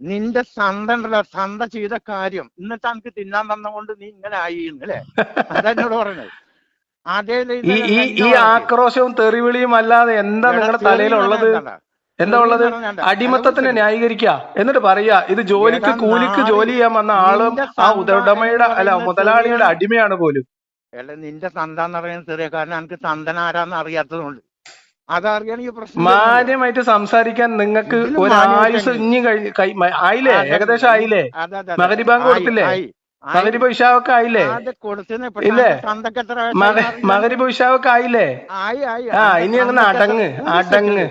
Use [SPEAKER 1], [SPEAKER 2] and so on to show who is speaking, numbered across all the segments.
[SPEAKER 1] നിന്റെ സന്ത ഉണ്ടല്ലോ സന്ത ചെയ്ത കാര്യം. എന്നിട്ട് എനിക്ക് തിന്നാൻ തന്നുകൊണ്ട് നീ ഇങ്ങനെ ആയി അല്ലേ? അതെന്നോട് പറഞ്ഞത് പറയുന്നത്. അതേ
[SPEAKER 2] ഈ ഈ ആക്രോശവും തെറിവിളിയും അല്ലാതെ എന്താ നിങ്ങളുടെ തലയിലുള്ളത്? എന്താ ഉള്ളത്? അടിമത്തത്തിനെ ന്യായീകരിക്കുക. എന്നിട്ട് പറയാ ഇത് ജോലിക്ക് കൂലിക്ക് ജോലി ചെയ്യാൻ വന്ന ആളും ആ ഉടമയുടെ അല്ല മുതലാളിയുടെ അടിമയാണ് പോലും.
[SPEAKER 1] അല്ല നിന്റെ സന്ത എന്ന് പറയുന്നത് ചെറിയ കാരണം എനിക്ക് സന്തനാരാന്ന് അറിയാത്തതുകൊണ്ട്. അതറിയണമെങ്കിൽ പ്രശ്നം
[SPEAKER 2] മാന്യമായിട്ട് സംസാരിക്കാൻ നിങ്ങൾക്ക് ഒരു ആയുസ്? ഇനി കഴി കൈ- മ- ആയില്ലേ? ഏകദേശം ആയില്ലേ?
[SPEAKER 1] മകരിബാങ്ക്
[SPEAKER 2] കൊടുത്തില്ലേ?
[SPEAKER 1] ആയി, പൈഷാവൊക്കെ
[SPEAKER 2] മകരിബ ഇഷാവൊക്കെ ആയില്ലേ? ഇല്ലേ? മകരി
[SPEAKER 1] പൈഷാവൊക്കെ.
[SPEAKER 2] മകരിബ ഇഷാവൊക്കെ ആയില്ലേ?
[SPEAKER 1] ആയി, ആയി.
[SPEAKER 2] ആ ഇനി അങ്ങനെ അടങ്ങ് അടങ്ങ്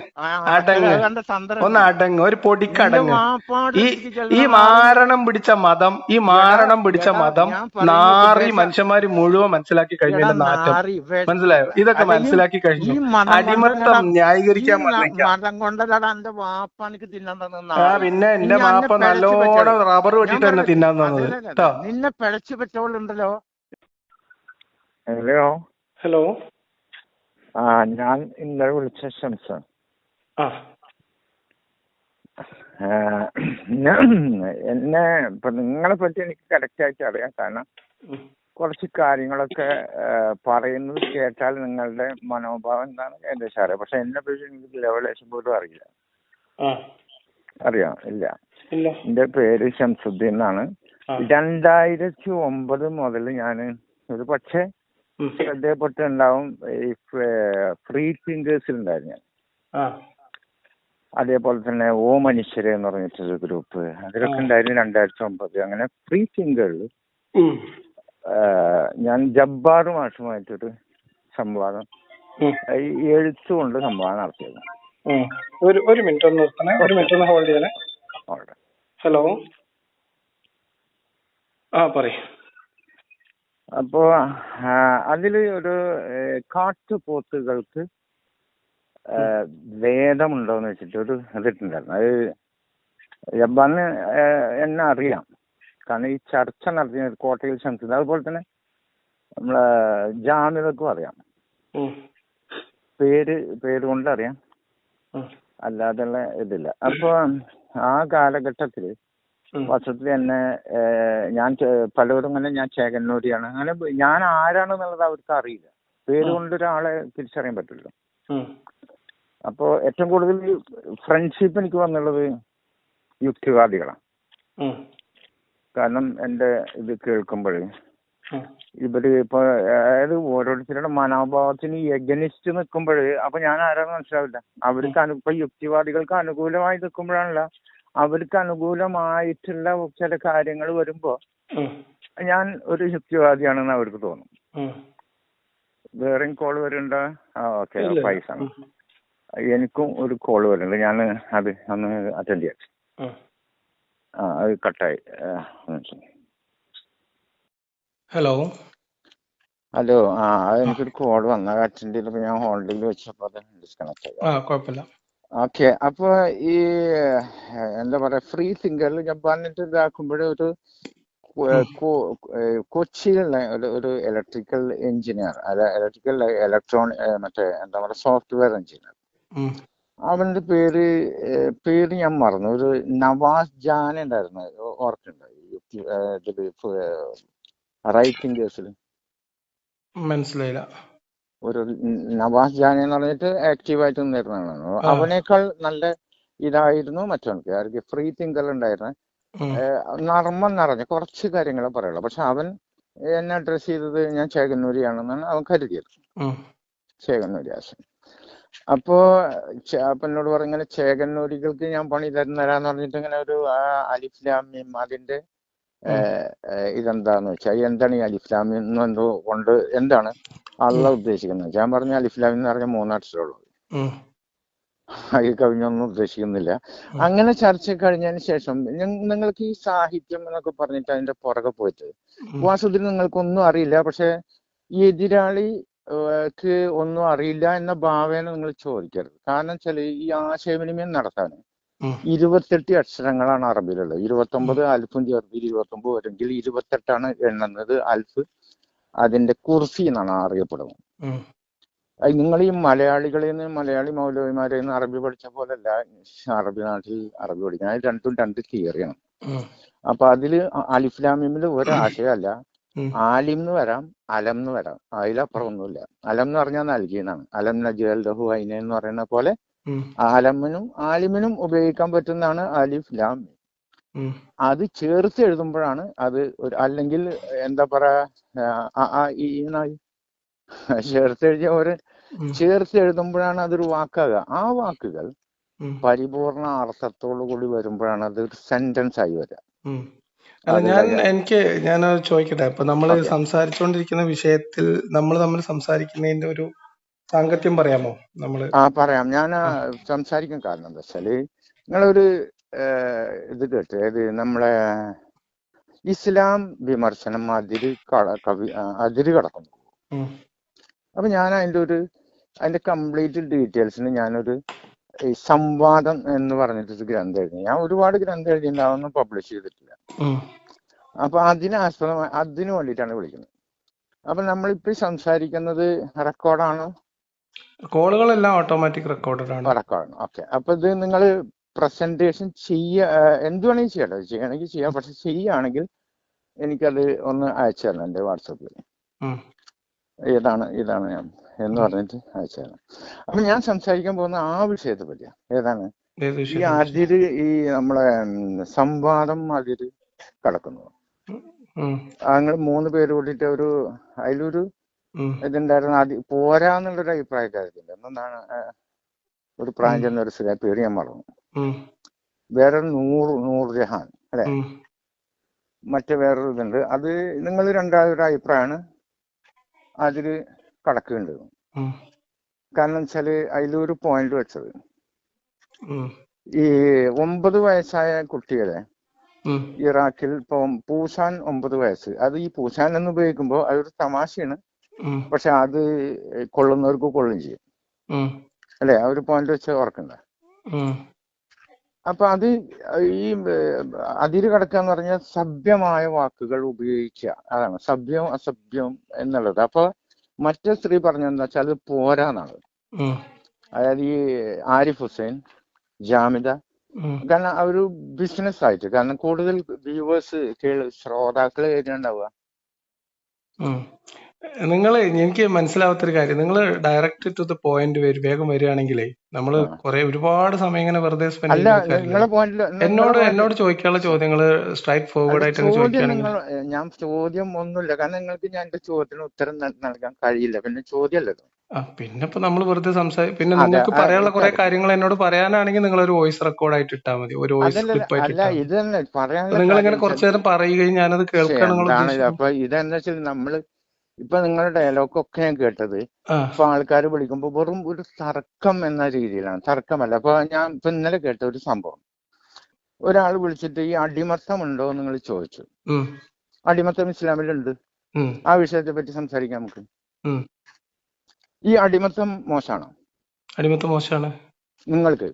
[SPEAKER 2] അടങ്ങ്. ഒന്ന് അടങ്ങ് ഒരു പൊടിക്കടങ്ങ് ഈ ഈ മാരണം പിടിച്ച മതം ഈ മാരണം പിടിച്ച മതം നാറി മനുഷ്യന്മാര് മുഴുവൻ മനസ്സിലാക്കി കഴിഞ്ഞതിന്റെ നാറ്റം. മനസ്സിലായോ? ഇതൊക്കെ മനസ്സിലാക്കി കഴിഞ്ഞു. അടിമത്തം ന്യായീകരിക്കാൻ ആ പിന്നെ എന്റെ മാപ്പ നല്ലോണം റബ്ബർ വെട്ടിട്ട് തന്നെ തിന്നാൻ തന്നത്. കേട്ടോ
[SPEAKER 1] നിന്നെ പിഴച്ചു പറ്റവളുണ്ടല്ലോ.
[SPEAKER 3] Hello
[SPEAKER 2] hello?
[SPEAKER 3] ആ ഞാൻ ഇന്നലെ വിളിച്ച ഷംസ് എന്നെ ഇപ്പൊ നിങ്ങളെ പറ്റി എനിക്ക് കറക്റ്റ് ആയിട്ട് അറിയാം. കാരണം കുറച്ച് കാര്യങ്ങളൊക്കെ പറയുന്നത് കേട്ടാൽ നിങ്ങളുടെ മനോഭാവം എന്താണ്? ഏകദേശം അറിയാം പക്ഷെ എന്നെ പറ്റി എനിക്ക് ലെവലേഷൻ പോലും അറിയില്ല.
[SPEAKER 2] ആ.
[SPEAKER 3] അറിയാം? ഇല്ല. എന്റെ പേര് ഷംസുദ്ദീൻ എന്നാണ്. രണ്ടായിരത്തി ഒമ്പത് മുതൽ ഞാൻ ഒരു പക്ഷേ. ശ്രദ്ധയപ്പെട്ടുണ്ടാവും ഈ ഫ്രീ തിങ്കേഴ്സിൽ ഉണ്ടായിരുന്നു ഞാൻ. അതേപോലെ തന്നെ ഓ മനുഷ്യരെ എന്ന് പറഞ്ഞിട്ടൊരു ഗ്രൂപ്പ്. അതിലൊക്കെ. ഉണ്ടായിരുന്നു രണ്ടായിരത്തി ഒമ്പത് അങ്ങനെ ഫ്രീ തിങ്കറിൽ ഞാൻ ജബ്ബാർ മാഷുമായിട്ടൊരു സംവാദം. എഴുത്തുകൊണ്ട് സംവാദം നടത്തിയത്
[SPEAKER 2] ഒരു ഒരു മിനിറ്റ് ഒന്ന് നിർത്തണേ. ഒരു മിനിറ്റ് ഒന്ന് ഹോൾഡ് ചെയ്യണേ. ഹലോ ആ പറയ്.
[SPEAKER 3] അപ്പോ അതിൽ ഒരു കാട്ടുപോത്തുകൾക്ക് ഭേദമുണ്ടോന്ന് വെച്ചിട്ട് ഒരു ഇതിട്ടുണ്ടായിരുന്നു. അത് ജബ്ബാറിന് ഏഹ്, എന്നെ അറിയാം. കാരണം ഈ ചർച്ച നടത്തിയ കോട്ടയിൽ ശംസുദ് അതുപോലെ തന്നെ നമ്മളെ ജാമ്യതക്കും അറിയാം. പേര് പേര് കൊണ്ട് അറിയാം. അല്ലാതെയുള്ള ഇതില്ല. അപ്പൊ ആ കാലഘട്ടത്തിൽ
[SPEAKER 2] ഉം.
[SPEAKER 3] തന്നെ എന്നെ ഞാൻ ചെ- പലരും ഞാൻ ചേകന്നൂരിയാണ് അങ്ങനെ ഞാൻ ആരാണെന്നുള്ളത് അവർക്ക് അറിയില്ല. പേര്. കൊണ്ട് ഒരാളെ തിരിച്ചറിയാൻ പറ്റില്ല. അപ്പോ ഏറ്റവും കൂടുതൽ ഫ്രണ്ട്ഷിപ്പ് എനിക്ക് വന്നുള്ളത് യുക്തിവാദികളാണ് കാരണം എന്റെ ഇത്
[SPEAKER 2] കേൾക്കുമ്പോഴേ.
[SPEAKER 3] ഇവർ ഇപ്പൊ അതായത് ഓരോരുത്തരുടെ മനോഭാവത്തിന് എഗനിസ്റ്റ് നിൽക്കുമ്പോൾ അപ്പൊ ഞാൻ ആരാന്ന് മനസ്സിലാവില്ല. അവർക്ക് അനു ഇപ്പൊ യുക്തിവാദികൾക്ക് അനുകൂലമായി നിൽക്കുമ്പോഴാണല്ല അവർക്ക് അനുകൂലമായിട്ടുള്ള ചില കാര്യങ്ങൾ വരുമ്പോ ഞാൻ ഒരു യുക്തിവാദിയാണെന്ന് അവർക്ക് തോന്നും.
[SPEAKER 2] വേറെ
[SPEAKER 3] വേറെയും കോൾ വരുന്നുണ്ടോ? ആ ഓക്കെ. പൈസ എനിക്കും ഒരു കോൾ വരുന്നുണ്ട്. ഞാൻ അത് അന്ന് അറ്റൻഡ് ചെയ്യാം. ആ അത് കട്ടായി.
[SPEAKER 2] ഹലോ
[SPEAKER 3] ഹലോ ആ എനിക്കൊരു കോൾ വന്ന അറ്റൻഡ് ചെയ്തപ്പോ ഞാൻ ഹോൾഡിൽ വെച്ചപ്പോ അത് ഡിസ്കണക്ട് ആയി.
[SPEAKER 2] ആ കുഴപ്പമില്ല.
[SPEAKER 3] ഓക്കെ അപ്പൊ ഈ എന്താ പറയാ ഫ്രീ തിങ്കറിൽ പറഞ്ഞിട്ട് ഇതാക്കുമ്പോഴേ ഒരു കൊച്ചിയിലുള്ള ഒരു ഒരു ഇലക്ട്രിക്കൽ എഞ്ചിനീയർ അല്ല ഇലക്ട്രിക്കൽ ഇലക്ട്രോണിക് മറ്റേ എന്താ പറയുക സോഫ്റ്റ്വെയർ എഞ്ചിനീയർ. അവന്റെ പേര് പേര് ഞാൻ മറന്നു. ഒരു നവാസ് ജാൻ ഉണ്ടായിരുന്നു ഓ- ഓർക്കുന്നുണ്ടോ ഈ യുക്തി- ഏഹ്, ഇതിൽ റൈറ്റിംഗ് കേസിൽ
[SPEAKER 2] മനസ്സിലായില്ല.
[SPEAKER 3] ഒരു നവാസ് ജാൻ എന്ന് പറഞ്ഞിട്ട് ആക്റ്റീവായിട്ട് നിന്നിരുന്നതാണ്. അവനേക്കാൾ നല്ല ഇതായിരുന്നു മറ്റവനക്ക് ആർക്ക് ഫ്രീ തിങ്കർ ഉണ്ടായിരുന്നു. നർമ്മം നിറഞ്ഞ കുറച്ച് കാര്യങ്ങളെ പറയുള്ളൂ. പക്ഷെ അവൻ എന്നെ അഡ്രസ് ചെയ്തത് ഞാൻ ചേകന്നൂരിയാണെന്നാണ് അവൻ കരുതിയത്. ചേകന്നൂരി ആശൻ അപ്പോ അപ്പൊ എന്നോട് പറഞ്ഞു ചേകന്നൂരികൾക്ക് ഞാൻ പണി തരുന്നരാന്ന് പറഞ്ഞിട്ട് ഇങ്ങനെ ഒരു അലിഫ്ലാമിയും അതിന്റെ ഇതെന്താന്ന് വെച്ചാൽ എന്താണ് ഈ അലിഫ്ലാമി എന്തോ കൊണ്ട് എന്താണ് അള്ള ഉദ്ദേശിക്കുന്നത്? ഞാൻ പറഞ്ഞ അലിഫ്ലാമി എന്ന് പറഞ്ഞ മൂന്നക്ഷരമുള്ളൂ
[SPEAKER 2] ഉം.
[SPEAKER 3] അതിൽ കവിഞ്ഞൊന്നും ഉദ്ദേശിക്കുന്നില്ല. അങ്ങനെ ചർച്ച കഴിഞ്ഞതിന് ശേഷം നിങ്ങൾക്ക് ഈ സാഹിത്യം എന്നൊക്കെ പറഞ്ഞിട്ട് അതിന്റെ പുറകെ പോയിട്ട്. വാസുദിന് നിങ്ങൾക്കൊന്നും അറിയില്ല. പക്ഷെ ഈ എതിരാളി ഒന്നും അറിയില്ല എന്ന ഭാവേന നിങ്ങൾ ചോദിക്കരുത്. കാരണം വെച്ചാൽ ഈ ആശയവിനിമയം നടത്താൻ. ഇരുപത്തെട്ട് അക്ഷരങ്ങളാണ് അറബിയിലുള്ളത്. ഇരുപത്തൊമ്പത് അൽഫും ചേർത്ത് ഇരുപത്തൊമ്പത് വരെങ്കിൽ ഇരുപത്തെട്ടാണ് എണ്ണുന്നത് അൽഫ്. അതിന്റെ കുർസി എന്നാണ് അറിയപ്പെടുന്നത്. നിങ്ങൾ ഈ മലയാളികളിൽ നിന്ന് മലയാളി മൗലവിമാരിൽ നിന്ന് അറബി പഠിച്ച പോലല്ല. അറബി നാട്ടിൽ അറബി പഠിക്കുന്നത് അത് രണ്ടും രണ്ട് തിയറിയാണ് അപ്പൊ അതിൽ അലിഫ്ലാമിമിൽ ഒരാശയമല്ല ആലിം എന്ന് വരാം അലം എന്ന് വരാം. അതിലപ്പുറം ഒന്നുമില്ല അലം എന്ന് പറഞ്ഞാൽ നൽകിയെന്നാണ്. അലം നജുഅൽ ദഹു ഐന എന്ന് പറയുന്ന പോലെ ആലമിനും ആലിമിനും ഉപയോഗിക്കാൻ പറ്റുന്നതാണ് അലിഫ് ലാം അത് ചേർത്ത് എഴുതുമ്പോഴാണ് അത് ഒരു അല്ലെങ്കിൽ എന്താ പറയാ ചേർത്ത് എഴുതിയ ഒരു ചേർത്ത് എഴുതുമ്പോഴാണ് അതൊരു വാക്കാകുക. ആ വാക്കുകൾ പരിപൂർണ അർത്ഥത്തോടു കൂടി വരുമ്പോഴാണ് അത് ഒരു സെന്റൻസ് ആയി വരിക.
[SPEAKER 2] ഞാൻ എനിക്ക് ഞാൻ ചോദിക്കട്ടെ? ഇപ്പൊ നമ്മൾ
[SPEAKER 3] സംസാരിച്ചോണ്ടിരിക്കുന്ന
[SPEAKER 2] സംസാരിച്ചുകൊണ്ടിരിക്കുന്ന വിഷയത്തിൽ നമ്മൾ തമ്മിൽ സംസാരിക്കുന്നതിന്റെ ഒരു സാങ്കത്യം പറയാമോ നമ്മൾ
[SPEAKER 3] ആ പറയാം. ഞാൻ സംസാരിക്കാൻ കാരണം എന്താ വെച്ചാൽ നിങ്ങളൊരു ഇത് കേട്ട് അതായത് നമ്മളെ ഇസ്ലാം വിമർശനം അതിര് കവി അതിര് കടക്കുന്നു. അപ്പൊ ഞാൻ അതിന്റെ ഒരു അതിന്റെ കംപ്ലീറ്റ് ഡീറ്റെയിൽസിന് ഞാനൊരു ഈ സംവാദം എന്ന് പറഞ്ഞിട്ടൊരു ഗ്രന്ഥം എഴുതി. ഞാൻ ഒരുപാട് ഗ്രന്ഥം എഴുതിയിട്ടുണ്ടാവുന്ന പബ്ലിഷ് ചെയ്തിട്ടില്ല. അപ്പൊ അതിന് ആസ്പദമായി അതിനു വേണ്ടിയിട്ടാണ് വിളിക്കുന്നത്. അപ്പൊ നമ്മളിപ്പോ സംസാരിക്കുന്നത് റെക്കോർഡാണോ
[SPEAKER 2] കോളുകളെല്ലാം ഓട്ടോമാറ്റിക് റെക്കോർഡഡ് ആണ്.
[SPEAKER 3] റെക്കോർഡ് ഓക്കെ അപ്പൊ ഇത് നിങ്ങൾ പ്രസന്റേഷൻ ചെയ്യ എന്ത് വേണമെങ്കിൽ ചെയ്യാട്ടോ. ചെയ്യണമെങ്കിൽ ചെയ്യാം. പക്ഷെ ചെയ്യുകയാണെങ്കിൽ എനിക്കത് ഒന്ന് അയച്ചു തരണം എന്റെ വാട്സപ്പിൽ.
[SPEAKER 2] ഇതാണ്
[SPEAKER 3] ഏതാണ് ഇതാണ് ഞാൻ എന്ന് പറഞ്ഞിട്ട് അയച്ചു തരണം. അപ്പൊ ഞാൻ സംസാരിക്കാൻ പോകുന്ന ആ വിഷയത്തെ പറ്റിയാ. ഏതാണ്? ഈ അതിര് ഈ നമ്മളെ സംവാദം അതിര് കടക്കുന്നു അങ്ങനെ മൂന്ന് പേര് കൂടിയിട്ട് ഒരു അതിലൊരു ഇതുണ്ടായിരുന്നു. അത് പോരാന്നുള്ളൊരു അഭിപ്രായക്കാരത്തില്ല. എന്താണ് ആ, ഒരു പ്രായം എന്നൊരു സ്ത്രീ പേര് ഞാൻ മറന്നു. വേറെ നൂറ് നൂറ് ജഹാൻ അല്ലെ? മറ്റേ വേറൊരു ഇതുണ്ട്. അത് നിങ്ങൾ രണ്ടാമതൊരു അഭിപ്രായമാണ്. അതിൽ കടക്കുന്നുണ്ട്. കാരണം വെച്ചാൽ അതിലൊരു പോയിന്റ് വെച്ചത്. ഈ ഒമ്പത് വയസ്സായ കുട്ടികളെ ഇറാഖിൽ ഇപ്പം പൂസാൻ ഒമ്പത് വയസ്സ്. അത് ഈ പൂസാൻ എന്ന് ഉപയോഗിക്കുമ്പോൾ അതൊരു തമാശയാണ്. പക്ഷെ അത് കൊള്ളുന്നവർക്ക് കൊള്ളും ചെയ്യും. അല്ലെ? ആ ഒരു പോയിന്റ് വെച്ച് ഓർക്കണ്ട. അപ്പൊ അത് ഈ അതിര് കടക്കുക എന്ന് പറഞ്ഞാൽ സഭ്യമായ വാക്കുകൾ ഉപയോഗിക്കുക. അതാണ് സഭ്യം അസഭ്യം എന്നുള്ളത്. അപ്പൊ മറ്റേ സ്ത്രീ പറഞ്ഞെന്താ വെച്ചാൽ അത് പോരാന്നാണ് അതായത് ഈ ആരിഫ് ഹുസൈൻ ജാമിദ. കാരണം ആ ഒരു ബിസിനസ് ആയിട്ട് കാരണം കൂടുതൽ വ്യൂവേഴ്സ് കേൾ ശ്രോതാക്കൾ ഏറ്റുണ്ടാവുക
[SPEAKER 2] ഉം. നിങ്ങൾ എനിക്ക് മനസ്സിലാവാത്തൊരു കാര്യം. നിങ്ങൾ ഡയറക്റ്റ് ടു ദ പോയിന്റ് വേഗം വരികയാണെങ്കിലേ
[SPEAKER 3] നമ്മൾ.
[SPEAKER 2] കുറെ ഒരുപാട് സമയം ഇങ്ങനെ വെറുതെ സ്പെൻഡ് എന്നോട് എന്നോട് ചോദിക്കാനുള്ള ചോദ്യങ്ങൾ സ്ട്രൈറ്റ് ഫോർവേഡ് ആയിട്ട് ചോദിക്കുകയാണെങ്കിൽ
[SPEAKER 3] ഞാൻ ചോദ്യം ഒന്നുമില്ല. കാരണം നിങ്ങൾക്ക് ഞാൻ എന്റെ ചോദ്യത്തിന് ഉത്തരം നൽകാൻ കഴിയില്ല. പിന്നെ ചോദ്യമല്ലല്ലോ
[SPEAKER 2] പിന്നെ ഇപ്പൊ നമ്മൾ വെറുതെ സംസാരിക്കും പിന്നെ നിങ്ങൾക്ക് പറയാനുള്ള കുറെ കാര്യങ്ങൾ എന്നോട് പറയാനാണെങ്കിൽ നിങ്ങൾ ഒരു വോയിസ് റെക്കോർഡ് ആയിട്ട് ഇട്ടാൽ മതി. ഒരു വോയിസ് ക്ലിപ്പ് ആയിട്ട് നിങ്ങൾ ഇങ്ങനെ കുറച്ചു നേരം പറയുകയും ഞാനത് കേൾക്കാൻ നിങ്ങൾ
[SPEAKER 3] അപ്പൊ ഇതെന്താ വെച്ചാൽ നമ്മൾ ഇപ്പൊ നിങ്ങളുടെ ഡയലോഗൊക്കെ ഞാൻ കേട്ടത്. ഇപ്പൊ ആൾക്കാർ വിളിക്കുമ്പോ വെറും ഒരു തർക്കം എന്ന രീതിയിലാണ്. തർക്കമല്ല. അപ്പൊ ഞാൻ ഇപ്പൊ ഇന്നലെ കേട്ട ഒരു സംഭവം. ഒരാൾ വിളിച്ചിട്ട് ഈ അടിമത്തം ഉണ്ടോ എന്ന് നിങ്ങൾ ചോദിച്ചു. അടിമത്തം ഇസ്ലാമിലുണ്ട്. ആ വിഷയത്തെ പറ്റി സംസാരിക്കാം നമുക്ക്. ഈ അടിമത്തം മോശമാണോ
[SPEAKER 2] അടിമത്തം മോശമാണ്
[SPEAKER 3] നിങ്ങൾക്ക്?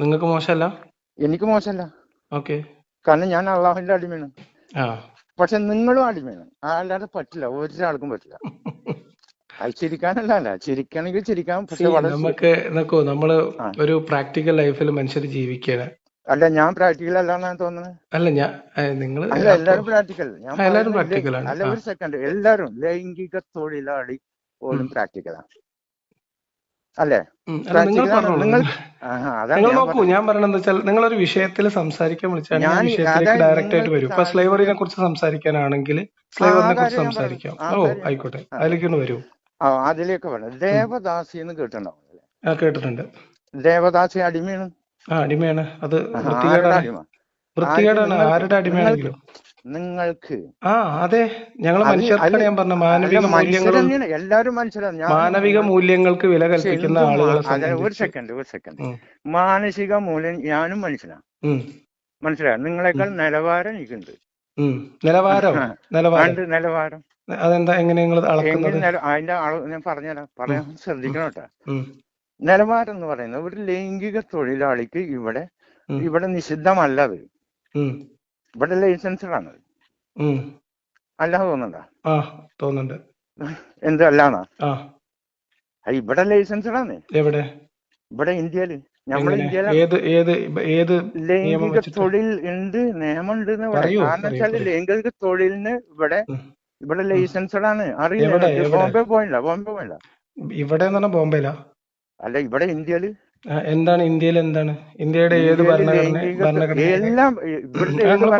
[SPEAKER 2] നിങ്ങൾക്ക് മോശമല്ല?
[SPEAKER 3] എനിക്ക് മോശമല്ല.
[SPEAKER 2] ഓക്കെ.
[SPEAKER 3] കാരണം ഞാൻ അള്ളാഹുവിന്റെ അടിമയാണ്. പക്ഷെ നിങ്ങളും അടിമയാണ്. ആ, അല്ലാതെ പറ്റില്ല. ഒരാൾക്കും പറ്റില്ല. അത് ചിരിക്കാനല്ല അല്ല. ചിരിക്കണമെങ്കിൽ ചിരിക്കാം. പക്ഷെ
[SPEAKER 2] നമുക്ക് നോക്കൂ
[SPEAKER 3] നമ്മൾ
[SPEAKER 2] ഒരു പ്രാക്ടിക്കൽ ലൈഫിൽ മനുഷ്യർ ജീവിക്കാണ്
[SPEAKER 3] അല്ല ഞാൻ പ്രാക്ടിക്കൽ അല്ലാന്നാണ് തോന്നുന്നത്.
[SPEAKER 2] അല്ല ഞാൻ നിങ്ങൾ
[SPEAKER 3] അല്ല എല്ലാരും പ്രാക്ടിക്കൽ. ഞാൻ
[SPEAKER 2] പ്രാക്ടിക്കൽ
[SPEAKER 3] അല്ല ഒരു സെക്കൻഡ് എല്ലാരും ലൈംഗിക തൊഴിലാളി പോലും പ്രാക്ടിക്കലാണ്. അല്ലേ?
[SPEAKER 2] നിങ്ങൾ
[SPEAKER 3] പ്രാക്ടിക്കലാണ് നിങ്ങൾ
[SPEAKER 2] നോക്കൂ ഞാൻ പറയണത് വെച്ചാൽ നിങ്ങൾ ഒരു വിഷയത്തിൽ സംസാരിക്കാൻ വിളിച്ചാൽ
[SPEAKER 3] ഞാൻ
[SPEAKER 2] വിഷയത്തിലേക്ക് ഡയറക്റ്റ് ആയിട്ട് വരും. ഇപ്പൊ സ്ലേവറിനെ കുറിച്ച് സംസാരിക്കാനാണെങ്കിൽ സ്ലേവറിനെ കുറിച്ച് സംസാരിക്കാം. ഓ ആയിക്കോട്ടെ. അതിലേക്കൊന്ന് വരൂ.
[SPEAKER 3] അതിലേക്ക് വേണം. ദേവദാസി എന്ന് കേട്ടിട്ടുണ്ടാവും
[SPEAKER 2] ആ കേട്ടിട്ടുണ്ട്.
[SPEAKER 3] ദേവദാസി അടിമയാണ്.
[SPEAKER 2] ആ അടിമയാണ്. അത് വൃത്തികേടാണ്. വൃത്തികേടാണ്. ആരുടെ അടിമയാണെങ്കിലും.
[SPEAKER 3] നിങ്ങൾക്ക്.
[SPEAKER 2] ആ അതെ. ഞങ്ങൾ
[SPEAKER 3] അത്
[SPEAKER 2] മനുഷ്യർക്കാണ് ഞാൻ പറഞ്ഞ മാനവിക മൂല്യങ്ങളും
[SPEAKER 3] എല്ലാവരും ഞാനും
[SPEAKER 2] മാനവിക മൂല്യങ്ങൾക്ക് വില കൽപ്പിക്കുന്ന ആളുകളെ
[SPEAKER 3] ഒരു സെക്കൻഡ് ഒരു സെക്കൻഡ് മാനസിക മൂല്യം ഞാനും മനുഷ്യനാണ് മനസ്സിലായോ? നിങ്ങളെക്കാൾ നിലവാരം എനിക്കുണ്ട്.
[SPEAKER 2] ഉം. നിലവാരം? നിലവാരം. അതെന്താ എങ്ങനെ നിങ്ങൾ
[SPEAKER 3] അതിന്റെ അളവ് ഞാൻ പറഞ്ഞുതരാം. പറയാൻ ശ്രദ്ധിക്കണം കേട്ടോ. നിലവാരം എന്ന് പറയുന്നത് ഒരു ലൈംഗിക തൊഴിലാളിക്ക് ഇവിടെ ഇവിടെ നിഷിദ്ധമല്ല അത്. ഇവിടെ ലൈസൻസ്ഡ് ആണ്. അല്ലാതെ തോന്നണ്ട.
[SPEAKER 2] തോന്നുന്നുണ്ട്
[SPEAKER 3] എന്ത് അല്ലാന്നാ? ഇവിടെ ലൈസൻസ്ഡ് ആണ്
[SPEAKER 2] എവിടെ?
[SPEAKER 3] ഇവിടെ
[SPEAKER 2] ഇന്ത്യയിൽ. നമ്മൾ
[SPEAKER 3] ലൈംഗിക തൊഴിൽ ഉണ്ട് നിയമമുണ്ട് എന്ന്
[SPEAKER 2] പറയൂ,
[SPEAKER 3] കാരണം വെച്ചാൽ ലൈംഗിക തൊഴിലിന് ഇവിടെ. ഇവിടെ ലൈസൻസ്ഡ് ആണ് അറിയില്ല? ബോംബെ പോയില്ല ബോംബെ പോയില്ല.
[SPEAKER 2] ഇവിടെ ബോംബെയിലാ?
[SPEAKER 3] അല്ല ഇവിടെ
[SPEAKER 2] ഇന്ത്യയിൽ. എന്താണ് ഇന്ത്യയിൽ എന്താണ്? ഇന്ത്യയുടെ ഏത് ഭരണഘടന
[SPEAKER 3] എല്ലാം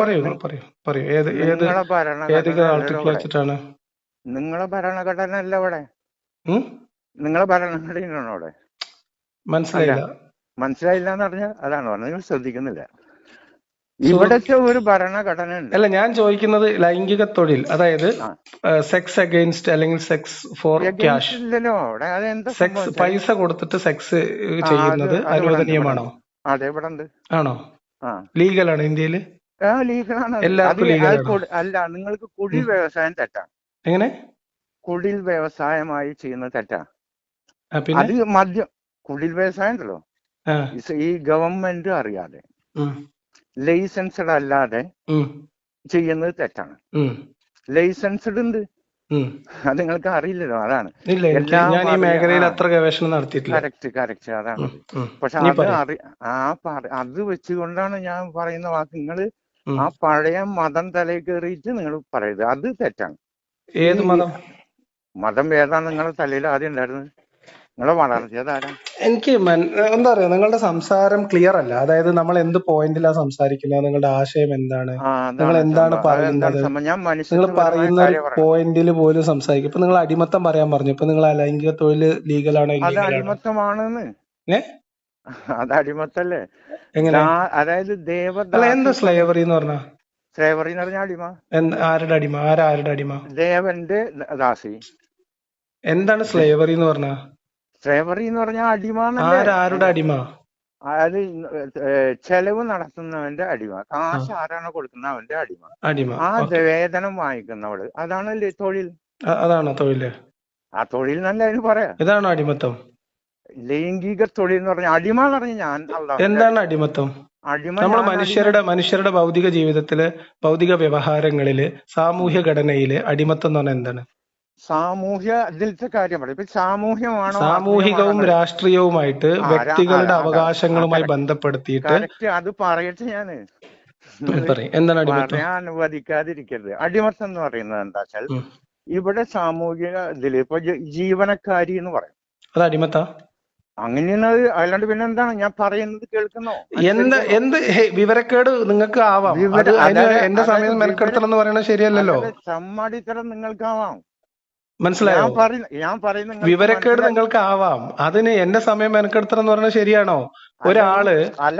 [SPEAKER 2] പറയൂ പറയൂ പറയൂ. ഏത് ഏത്
[SPEAKER 3] നിങ്ങളെ
[SPEAKER 2] ഏത്
[SPEAKER 3] ഭരണഘടന
[SPEAKER 2] ആർട്ടിക്കിൾ വെച്ചിട്ടാണ്?
[SPEAKER 3] നിങ്ങളെ ഭരണഘടന അല്ല
[SPEAKER 2] അവിടെ
[SPEAKER 3] നിങ്ങളെ ഭരണഘടനയാണോ അവിടെ?
[SPEAKER 2] മനസ്സിലായില്ല.
[SPEAKER 3] മനസ്സിലായില്ല എന്ന് പറഞ്ഞാൽ അതാണ് പറഞ്ഞത്. നിങ്ങൾ ശ്രദ്ധിക്കുന്നില്ല. ഇവിടത്തെ ഒരു ഭരണഘടന ഉണ്ട്.
[SPEAKER 2] അല്ല ഞാൻ ചോദിക്കുന്നത് ലൈംഗിക തൊഴിൽ അതായത് സെക്സ് അഗെയിൻസ്റ്റ് അല്ലെങ്കിൽ സെക്സ് ഫോർ ക്യാഷ്
[SPEAKER 3] ഇല്ലല്ലോ അവിടെ അതെന്താ
[SPEAKER 2] സെക്സ് പൈസ കൊടുത്തിട്ട് സെക്സ് ചെയ്യുന്നത് അനുവദനീയമാണോ?
[SPEAKER 3] അതെ ഇവിടെ ഉണ്ട്.
[SPEAKER 2] ആണോ?
[SPEAKER 3] ലീഗൽ
[SPEAKER 2] ആണ് ഇന്ത്യയിൽ
[SPEAKER 3] ആ ലീഗലാണ് ഇന്ത്യയിൽ
[SPEAKER 2] ലീഗലാണ്.
[SPEAKER 3] അല്ല നിങ്ങൾക്ക് കുടിൽ വ്യവസായം തെറ്റാണ്
[SPEAKER 2] എങ്ങനെ?
[SPEAKER 3] കുടിൽ വ്യവസായമായി ചെയ്യുന്നത്
[SPEAKER 2] തെറ്റാ.
[SPEAKER 3] അത് മദ്യം കുടിൽ വ്യവസായം ഉണ്ടല്ലോ. ഈ ഗവൺമെന്റ് അറിയാതെ. ലൈസൻസ്ഡ് അല്ലാതെ ചെയ്യുന്നത് തെറ്റാണ്. ലൈസൻസഡ് ഉണ്ട്. അത് നിങ്ങൾക്ക് അറിയില്ലല്ലോ അതാണ്.
[SPEAKER 2] ഞാൻ ഈ. മേഖലയിൽ അത്ര ഗവേഷണം നടത്തിയിട്ടില്ല.
[SPEAKER 3] കറക്റ്റ് കറക്റ്റ് അതാണ്. പക്ഷെ അത് അറി ആ അത് വെച്ചുകൊണ്ടാണ് ഞാൻ പറയുന്ന വാക്ക്. നിങ്ങൾ ആ പഴയ മതം തലയിൽ കയറിയിട്ട് നിങ്ങൾ പറയരുത്. അത് തെറ്റാണ്.
[SPEAKER 2] ഏത് മതം?
[SPEAKER 3] മതം ഏതാണ് നിങ്ങളുടെ തലയിൽ ആദ്യം ഉണ്ടായിരുന്നത്? നിങ്ങളെ
[SPEAKER 2] എനിക്ക് എന്താ പറയാ നിങ്ങളുടെ സംസാരം ക്ലിയർ അല്ല. അതായത് നമ്മൾ എന്ത് പോയിന്റിലാ സംസാരിക്കുന്നത് നിങ്ങളുടെ ആശയം എന്താണ് നിങ്ങൾ എന്താണ് പറയുന്നത്? നിങ്ങൾ പറയുന്ന ഒരു പോയിന്റിൽ പോലും സംസാരിക്കും. ഇപ്പൊ നിങ്ങൾ അടിമത്തം പറയാൻ പറഞ്ഞു. ഇപ്പൊ നിങ്ങൾ ലൈംഗിക തൊഴിൽ ലീഗലാണോ
[SPEAKER 3] അത്
[SPEAKER 2] ഇല്ലീഗലാണോ?
[SPEAKER 3] അടിമത്തമാണെന്ന്.
[SPEAKER 2] ഏ?
[SPEAKER 3] അത് അടിമത്തല്ലേ?
[SPEAKER 2] എങ്ങനെ?
[SPEAKER 3] അതായത്
[SPEAKER 2] അല്ല എന്താ സ്ലേവറി എന്ന് പറഞ്ഞ?
[SPEAKER 3] സ്ലേവറി എന്ന് പറഞ്ഞ അടിമ.
[SPEAKER 2] ആരുടെ അടിമ? ആരാരുടെ അടിമ?
[SPEAKER 3] ദേവന്റെ ദാസി.
[SPEAKER 2] എന്താണ് സ്ലേവറി എന്ന് പറഞ്ഞ?
[SPEAKER 3] സ്ലേവറി എന്ന് പറഞ്ഞാൽ അടിമ?
[SPEAKER 2] ആരുടെ അടിമ?
[SPEAKER 3] അതായത് ചെലവ് നടത്തുന്നവന്റെ അടിമ. കാശ് ആരാണോ കൊടുക്കുന്ന അവന്റെ അടിമ.
[SPEAKER 2] അടിമ.
[SPEAKER 3] ആ. വേതനം വാങ്ങിക്കുന്നവൾ. അതാണ് തൊഴിൽ?
[SPEAKER 2] അതാണോ തൊഴിൽ
[SPEAKER 3] ആ തൊഴിൽ നല്ല അതിന് പറയാം.
[SPEAKER 2] ഇതാണോ അടിമത്തം?
[SPEAKER 3] ലൈംഗിക തൊഴിൽ എന്ന് പറഞ്ഞ അടിമ എന്ന് പറഞ്ഞ ഞാൻ
[SPEAKER 2] എന്താണ് അടിമത്തം?
[SPEAKER 3] അടിമ
[SPEAKER 2] നമ്മൾ മനുഷ്യരുടെ മനുഷ്യരുടെ ഭൗതിക ജീവിതത്തിൽ ഭൗതിക വ്യവഹാരങ്ങളിൽ സാമൂഹ്യ ഘടനയിൽ അടിമത്തം എന്ന് പറഞ്ഞാൽ എന്താണ്?
[SPEAKER 3] സാമൂഹ്യ ഇതിലത്തെ കാര്യം പറയും. ഇപ്പൊ സാമൂഹ്യമാണോ
[SPEAKER 2] സാമൂഹികവും രാഷ്ട്രീയവുമായിട്ട് വ്യക്തികളുടെ അവകാശങ്ങളുമായി ബന്ധപ്പെടുത്തിയിട്ട്
[SPEAKER 3] അത് പറയട്ടെ
[SPEAKER 2] ഞാൻ. എന്താണ്
[SPEAKER 3] പറയാൻ അനുവദിക്കാതിരിക്കരുത്. അടിമത്തം എന്ന് പറയുന്നത് എന്താ വെച്ചാൽ ഇവിടെ സാമൂഹിക ഇതിൽ ഇപ്പൊ ജീവനക്കാരി എന്ന് പറയും.
[SPEAKER 2] അത് അടിമത്ത?
[SPEAKER 3] അങ്ങനെയാണ് അത് അല്ലാണ്ട് പിന്നെ എന്താണ് ഞാൻ പറയുന്നത് കേൾക്കുന്നോ?
[SPEAKER 2] എന്ത് എന്ത് വിവരക്കേട് നിങ്ങൾക്ക് ആവാം. എന്റെ സമയം മെനക്കെടുത്തണം എന്ന് പറയുന്നത് ശരിയല്ലല്ലോ.
[SPEAKER 3] അല്ലാതെ ചമ്മാടിത്തരം നിങ്ങൾക്കാവാം.
[SPEAKER 2] മനസ്സിലായോ?
[SPEAKER 3] ഞാൻ പറയുന്ന
[SPEAKER 2] വിവരക്കേട് നിങ്ങൾക്ക് ആവാം. അതിന് എന്റെ സമയം മെനക്കെടുത്തണം എന്ന് പറഞ്ഞാൽ ശരിയാണോ?
[SPEAKER 3] ഒരാൾ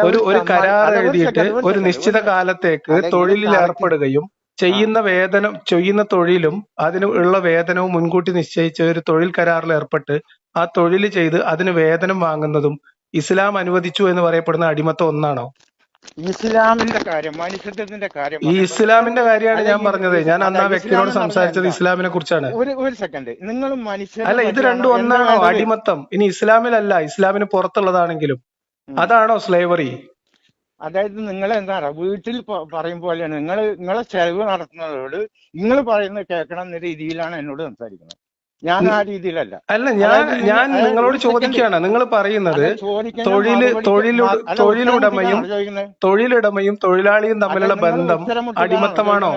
[SPEAKER 2] ഒരു ഒരു കരാർ എഴുതിയിട്ട്
[SPEAKER 3] ഒരു
[SPEAKER 2] നിശ്ചിത കാലത്തേക്ക് തൊഴിലിൽ ഏർപ്പെടുകയും ചെയ്യുന്ന വേതനം ചെയ്യുന്ന തൊഴിലും അതിന് ഉള്ള വേതനവും മുൻകൂട്ടി നിശ്ചയിച്ച ഒരു തൊഴിൽ കരാറിൽ ഏർപ്പെട്ട് ആ തൊഴിൽ ചെയ്ത് അതിന് വേതനം വാങ്ങുന്നതും ഇസ്ലാം അനുവദിച്ചു എന്ന് പറയപ്പെടുന്ന അടിമത്തം ഒന്നാണോ?
[SPEAKER 3] ഇസ്ലാമിന്റെ കാര്യം മനുഷ്യത്വത്തിന്റെ കാര്യം
[SPEAKER 2] ഈ ഇസ്ലാമിന്റെ കാര്യമാണ് ഞാൻ പറഞ്ഞത്. ഞാൻ അന്ന് ആ വ്യക്തിയോട് സംസാരിച്ചത് ഇസ്ലാമിനെ കുറിച്ചാണ്.
[SPEAKER 3] ഒരു ഒരു സെക്കൻഡ് നിങ്ങൾ മനുഷ്യ
[SPEAKER 2] അല്ല ഇത് രണ്ടും
[SPEAKER 3] എന്താ
[SPEAKER 2] ഒന്നാണോ അടിമത്തം. ഇനി ഇസ്ലാമിലല്ല ഇസ്ലാമിന് പുറത്തുള്ളതാണെങ്കിലും. അതാണോ സ്ലേവറി
[SPEAKER 3] അതായത് നിങ്ങൾ എന്താണ് വീട്ടിൽ പ- പറയും പോലെയാണ്. നിങ്ങൾ നിങ്ങളെ ചെലവ് നടത്തുന്നതോട് നിങ്ങൾ പറയുന്നത് കേൾക്കണം എന്ന രീതിയിലാണ് എന്നോട് സംസാരിക്കുന്നത്. ഞാൻ ആ രീതിയിലല്ല.
[SPEAKER 2] അല്ല ഞാൻ ഞാൻ നിങ്ങളോട് ചോദിക്കുകയാണ്. നിങ്ങൾ പറയുന്നത്
[SPEAKER 3] തൊഴിൽ ഉത്തരം
[SPEAKER 2] തൊഴിലുടമയും തൊഴിലുടമയും തൊഴിലാളിയും തമ്മിലുള്ള ബന്ധം അടിമത്തമാണോ?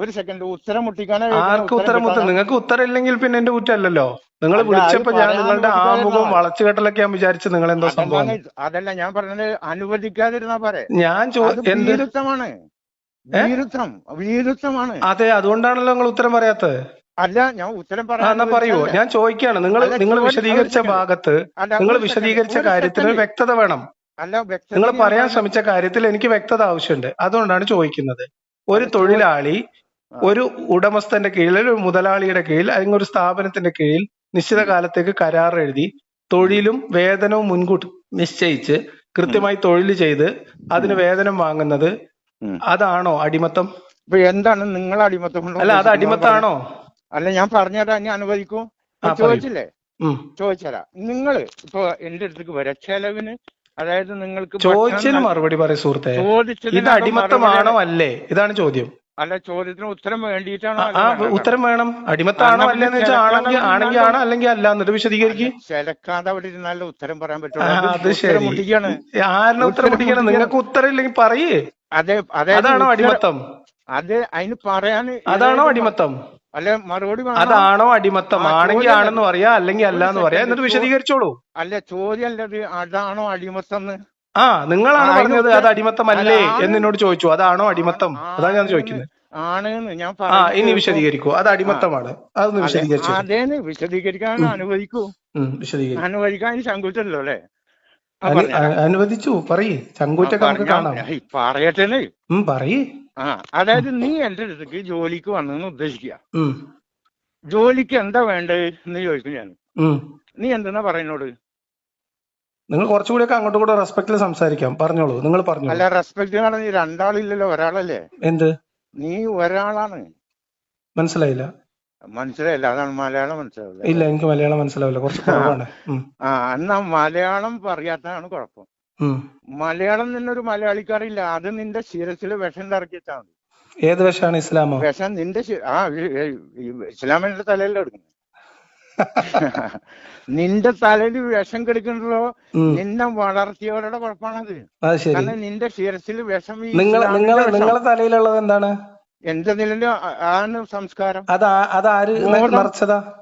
[SPEAKER 3] ഒരു സെക്കൻഡ് ഉത്തരം മുട്ടിക്കാനോ
[SPEAKER 2] ആർക്ക് ഉത്തരം മുട്ട നിങ്ങൾക്ക് ഉത്തരം ഇല്ലെങ്കിൽ പിന്നെ എന്റെ കുറ്റമല്ലല്ലോ? നിങ്ങൾ വിളിച്ചപ്പോ ഞാൻ നിങ്ങളുടെ ആമുഖം
[SPEAKER 3] വളച്ചു
[SPEAKER 2] വളച്ചുകെട്ടലൊക്കെ ഞാൻ വിചാരിച്ചു നിങ്ങൾ എന്തോ സംഭവം.
[SPEAKER 3] അതല്ല ഞാൻ പറഞ്ഞത് അനുവദിക്കാതിരുന്നാ പറയാ
[SPEAKER 2] ഞാൻ
[SPEAKER 3] വീരുത്വമാണ്
[SPEAKER 2] അതെ അതുകൊണ്ടാണല്ലോ നിങ്ങൾ ഉത്തരം പറയാത്തത്.
[SPEAKER 3] അല്ല ഞാൻ ഉത്തരം
[SPEAKER 2] പറയാ
[SPEAKER 3] പറയൂ
[SPEAKER 2] ഞാൻ ചോദിക്കാണ് നിങ്ങൾ നിങ്ങൾ വിശദീകരിച്ച ഭാഗത്ത് നിങ്ങൾ വിശദീകരിച്ച
[SPEAKER 3] കാര്യത്തിൽ
[SPEAKER 2] കാര്യത്തിന് വ്യക്തത വേണം.
[SPEAKER 3] അല്ല
[SPEAKER 2] നിങ്ങൾ പറയാൻ ശ്രമിച്ച കാര്യത്തിൽ എനിക്ക് വ്യക്തത ആവശ്യമുണ്ട്. അതുകൊണ്ടാണ് ചോദിക്കുന്നത്. ഒരു തൊഴിലാളി ഒരു ഉടമസ്ഥന്റെ കീഴിൽ ഒരു മുതലാളിയുടെ കീഴിൽ അല്ലെങ്കിൽ ഒരു സ്ഥാപനത്തിന്റെ കീഴിൽ നിശ്ചിത കാലത്തേക്ക് കരാർ എഴുതി തൊഴിലും വേതനവും മുൻകൂട്ടി നിശ്ചയിച്ച് കൃത്യമായി തൊഴിൽ ചെയ്ത് അതിന് വേതനം വാങ്ങുന്നത് അതാണോ അടിമത്തം?
[SPEAKER 3] എന്താണ് നിങ്ങൾ അടിമത്തം
[SPEAKER 2] അല്ല അത് അടിമത്താണോ?
[SPEAKER 3] അല്ല ഞാൻ പറഞ്ഞുതരാം ഞാൻ അനുവദിക്കൂ. ചോദിച്ചില്ലേ? ചോദിച്ചരാ നിങ്ങൾ ഇപ്പൊ എന്റെ അടുത്തേക്ക് വരാ. ചെലവിന് അതായത് നിങ്ങൾക്ക്
[SPEAKER 2] ചോദിച്ചതിന് മറുപടി പറയും സുഹൃത്തെ. ഇത് അടിമത്തമാണോ അല്ലേ? ഇതാണ് ചോദ്യം.
[SPEAKER 3] അല്ല ചോദ്യത്തിന് ഉത്തരം വേണ്ടിയിട്ടാണോ?
[SPEAKER 2] ഉത്തരം വേണം. അടിമത്താണോ
[SPEAKER 3] അല്ലേ
[SPEAKER 2] എന്ന് വെച്ചാൽ ആണെങ്കിൽ ആണെങ്കിൽ ആണ് അല്ലെങ്കിൽ അല്ല. എന്നിട്ട് വിശദീകരിക്കും.
[SPEAKER 3] ചിലക്കാതെ അവിടെ ഇരുന്നാലും ഉത്തരം പറയാൻ പറ്റുള്ളൂ.
[SPEAKER 2] അത് ശരി. ആരിനെ ഉത്തരം മുട്ടിക്കണം. നിങ്ങൾക്ക് ഉത്തരം ഇല്ലെങ്കിൽ പറയേ.
[SPEAKER 3] അതെ
[SPEAKER 2] അതാണോ അടിമത്തം?
[SPEAKER 3] അത് അതിന് പറയാൻ
[SPEAKER 2] അതാണോ അടിമത്തം?
[SPEAKER 3] അല്ല മറുപടി.
[SPEAKER 2] അതാണോ അടിമത്തം? ആണെങ്കിൽ ആണെന്ന് പറയാ അല്ലെങ്കിൽ അല്ല എന്ന് പറയാ. എന്നിട്ട് വിശദീകരിച്ചോളൂ.
[SPEAKER 3] അല്ല ചോദ്യം അല്ലത് അതാണോ അടിമത്തം
[SPEAKER 2] ആ നിങ്ങളാണ് പറഞ്ഞത് അത് അടിമത്തമല്ലേ
[SPEAKER 3] അല്ലേ
[SPEAKER 2] എന്ന് എന്നോട് ചോദിച്ചു. അതാണോ അടിമത്തം? അതാ ഞാൻ ചോദിക്കുന്നത്.
[SPEAKER 3] ആണെന്ന് ഞാൻ
[SPEAKER 2] ആ ഇനി. വിശദീകരിക്കൂ. അത് അടിമത്തമാണ്. അതൊന്ന്
[SPEAKER 3] അതെ,
[SPEAKER 2] വിശദീകരിച്ചു?
[SPEAKER 3] അതേന്ന് വിശദീകരിക്കാൻ അനുവദിക്കൂ. അനുവദിക്കാൻ ശങ്കുറ്റല്ലോ അല്ലേ?
[SPEAKER 2] അനുവദിച്ചു. പറയേ. ചങ്കൂറ്റൊക്കെ നമുക്ക് കാണാം.
[SPEAKER 3] പറയട്ടെ
[SPEAKER 2] പറയേ പറയ്.
[SPEAKER 3] ആ അതായത് നീ എന്റെ അടുത്തേക്ക് ജോലിക്ക് വന്നെന്ന് ഉദ്ദേശിക്കുക.
[SPEAKER 2] ഉം.
[SPEAKER 3] ജോലിക്ക് എന്താ വേണ്ടത് എന്ന് ചോദിക്കും ഞാൻ. നീ എന്തെന്നാ പറയുന്നോട്?
[SPEAKER 2] നിങ്ങൾ കുറച്ചുകൂടിയൊക്കെ അങ്ങോട്ടും കൂടെ റെസ്പെക്റ്റിൽ സംസാരിക്കാം. പറഞ്ഞോളൂ. നിങ്ങൾ പറഞ്ഞു
[SPEAKER 3] അല്ല റെസ്പെക്ട് നീ രണ്ടാളില്ലല്ലോ ഒരാളല്ലേ?
[SPEAKER 2] എന്ത്?
[SPEAKER 3] നീ ഒരാളാണ്.
[SPEAKER 2] മനസ്സിലായില്ല.
[SPEAKER 3] മനസ്സിലായില്ല. അതാണ് മലയാളം മനസ്സിലാവില്ല.
[SPEAKER 2] ഇല്ല എനിക്ക് മലയാളം മനസ്സിലാവില്ല. കുറച്ച് കുറവാണ്.
[SPEAKER 3] ആ എന്നാ മലയാളം പറയാത്തതാണ് കുഴപ്പം. മലയാളം നിന്നൊരു മലയാളിക്കാരില്ല. അത് നിന്റെ ശിരസിൽ വിഷം ഇറക്കിച്ചാൽ മതി.
[SPEAKER 2] ഏത് വിഷമാണ് ഇസ്ലാമോ?
[SPEAKER 3] വിഷം നിന്റെ ആ ഇസ്ലാമിന്റെ തലയിൽ എടുക്കുന്നത്. നിന്റെ തലയിൽ വിഷം
[SPEAKER 2] കെടുക്കണല്ലോ
[SPEAKER 3] നിന്നെ വളർത്തിയവരുടെ കുഴപ്പമാണത്. കാരണം നിന്റെ ശിരസിൽ വിഷം
[SPEAKER 2] നിങ്ങളെ തലയിലുള്ളത് എന്താണ്?
[SPEAKER 3] എന്റെ നിലയിലും ആണ് സംസ്കാരം.
[SPEAKER 2] അത് ആ- അത്. നിറച്ചതാ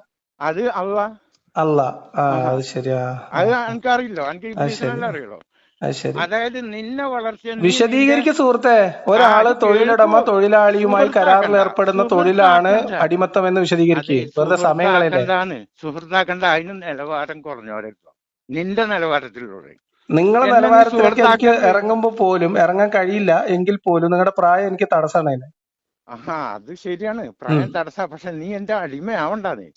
[SPEAKER 3] അവ
[SPEAKER 2] അല്ല അത് ശരിയാ
[SPEAKER 3] അത് എനിക്കറിയില്ലോ. എനിക്ക്
[SPEAKER 2] അത്
[SPEAKER 3] അതായത് നിന്നെ വളർച്ച
[SPEAKER 2] വിശദീകരിക്ക സുഹൃത്തെ.
[SPEAKER 3] ഒരാൾ
[SPEAKER 2] തൊഴിലുടമ തൊഴിലാളിയുമായി കരാറിൽ ഏർപ്പെടുന്ന തൊഴിലാണ് അടിമത്തം എന്ന് വിശദീകരിക്കുക
[SPEAKER 3] അതെ,
[SPEAKER 2] വെറുതെ സമയം കളയല്ലേ
[SPEAKER 3] സുഹൃത്താക്കണ്ടാന്ന്. സുഹൃത്താക്കണ്ട. അതിന് നിലവാരം കുറഞ്ഞവരല്ലോ നിന്റെ നിലവാരത്തിലൂടെ.
[SPEAKER 2] നിങ്ങളെ നിലവാരത്തിലേക്ക് എനിക്ക്
[SPEAKER 3] സുഹൃത്താക്കണ്ട.
[SPEAKER 2] ഇറങ്ങുമ്പോ പോലും ഇറങ്ങാൻ കഴിയില്ല എങ്കിൽ പോലും നിങ്ങളുടെ പ്രായം എനിക്ക് തടസ്സമാണ് അതിന്
[SPEAKER 3] അത് ശരിയാണ്. പ്രായം തടസ്സ. പക്ഷെ നീ എന്റെ അടിമയാവണ്ടേ.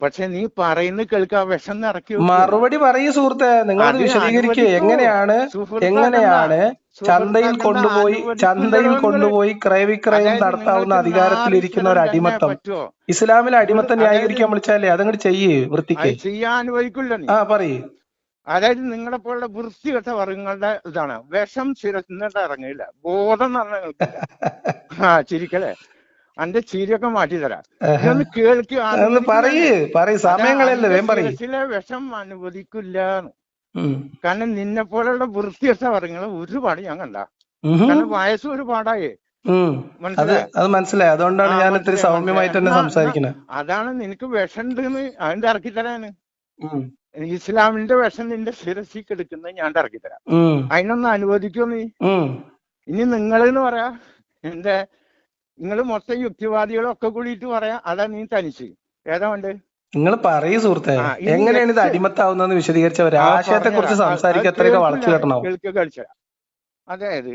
[SPEAKER 3] പക്ഷെ നീ പറയുന്നത് കേൾക്കാ വിഷം നിറക്കി
[SPEAKER 2] മറുപടി പറയൂ സുഹൃത്തെ
[SPEAKER 3] നിങ്ങൾ
[SPEAKER 2] വിശദീകരിക്കുക എങ്ങനെയാണ്? എങ്ങനെയാണ് ചന്തയിൽ കൊണ്ടുപോയി ചന്തയിൽ കൊണ്ടുപോയി ക്രയവിക്രയം നടത്താവുന്ന
[SPEAKER 3] അധികാരത്തിൽ
[SPEAKER 2] അധികാരത്തിലിരിക്കുന്ന ഒരു അടിമത്തം.
[SPEAKER 3] ഇസ്ലാമിൽ
[SPEAKER 2] ഇസ്ലാമിലെ അടിമത്തം ന്യായീകരിക്കാൻ വിളിച്ചാലേ അതങ്ങോട്ട് ചെയ്യേ വൃത്തിക്ക്.
[SPEAKER 3] ചെയ്യാൻ അനുവദിക്കില്ല
[SPEAKER 2] ആ പറയ്.
[SPEAKER 3] അതായത് നിങ്ങളെ പോലുള്ള വൃത്തികെട്ട വർഗങ്ങളുടെ ഇതാണ്. വിഷം ചിരന്നിട്ട് ഇറങ്ങില്ല ബോധം നിറഞ്ഞ ആ ചിരിക്കലേ അന്റെ ചിരിയൊക്കെ മാറ്റി തരാം ഇതൊന്ന് കേൾക്കുക
[SPEAKER 2] പറയ് പറയ് സമയങ്ങളല്ലേ പറയ്.
[SPEAKER 3] ചില വിഷം അനുവദിക്കില്ല കാരണം നിന്നെ പോലുള്ള വൃത്തികെട്ട വർഗങ്ങളെ ഒരുപാട് ഞാൻ കണ്ട. കാരണം വയസ്സ് ഒരുപാടായി.
[SPEAKER 2] അത്
[SPEAKER 3] മനസ്സിലായോ?
[SPEAKER 2] അത് മനസ്സിലായി. അതുകൊണ്ടാണ് ഞാൻ ഇത്തിരി സൗമ്യമായിട്ട് തന്നെ സംസാരിക്കുന്നത്
[SPEAKER 3] അതാണ് നിനക്ക് വിഷണ്ടെന്ന് അതിന്റെ ഇറക്കി തരാന് ഇസ്ലാമിന്റെ വിഷം നിന്റെ ശിരസിൽ കെടുക്കുന്നത് ഞാൻ ഇറക്കി തരാം. അതിനൊന്ന് അനുവദിക്കോ നീ. ഇനി നിങ്ങളെന്ന് പറയാ എന്റെ നിങ്ങൾ മൊത്തം യുക്തിവാദികളൊക്കെ കൂടിയിട്ട് പറയാം അതാ നീ തനിച്ച്. ഏതാ ഉണ്ട്
[SPEAKER 2] നിങ്ങൾ പറയൂ സുഹൃത്തെ എങ്ങനെയാണ് ഇത്
[SPEAKER 3] അടിമത്താവുന്ന
[SPEAKER 2] അടിമത്താവുന്നതെന്ന് വിശദീകരിച്ച ഒരു ആശയത്തെ കുറിച്ച്. സംസാരിക്കുക എത്രയൊക്കെ
[SPEAKER 3] കേൾക്കില്ല,
[SPEAKER 2] വളച്ചു കെട്ടണോ?
[SPEAKER 3] അതായത്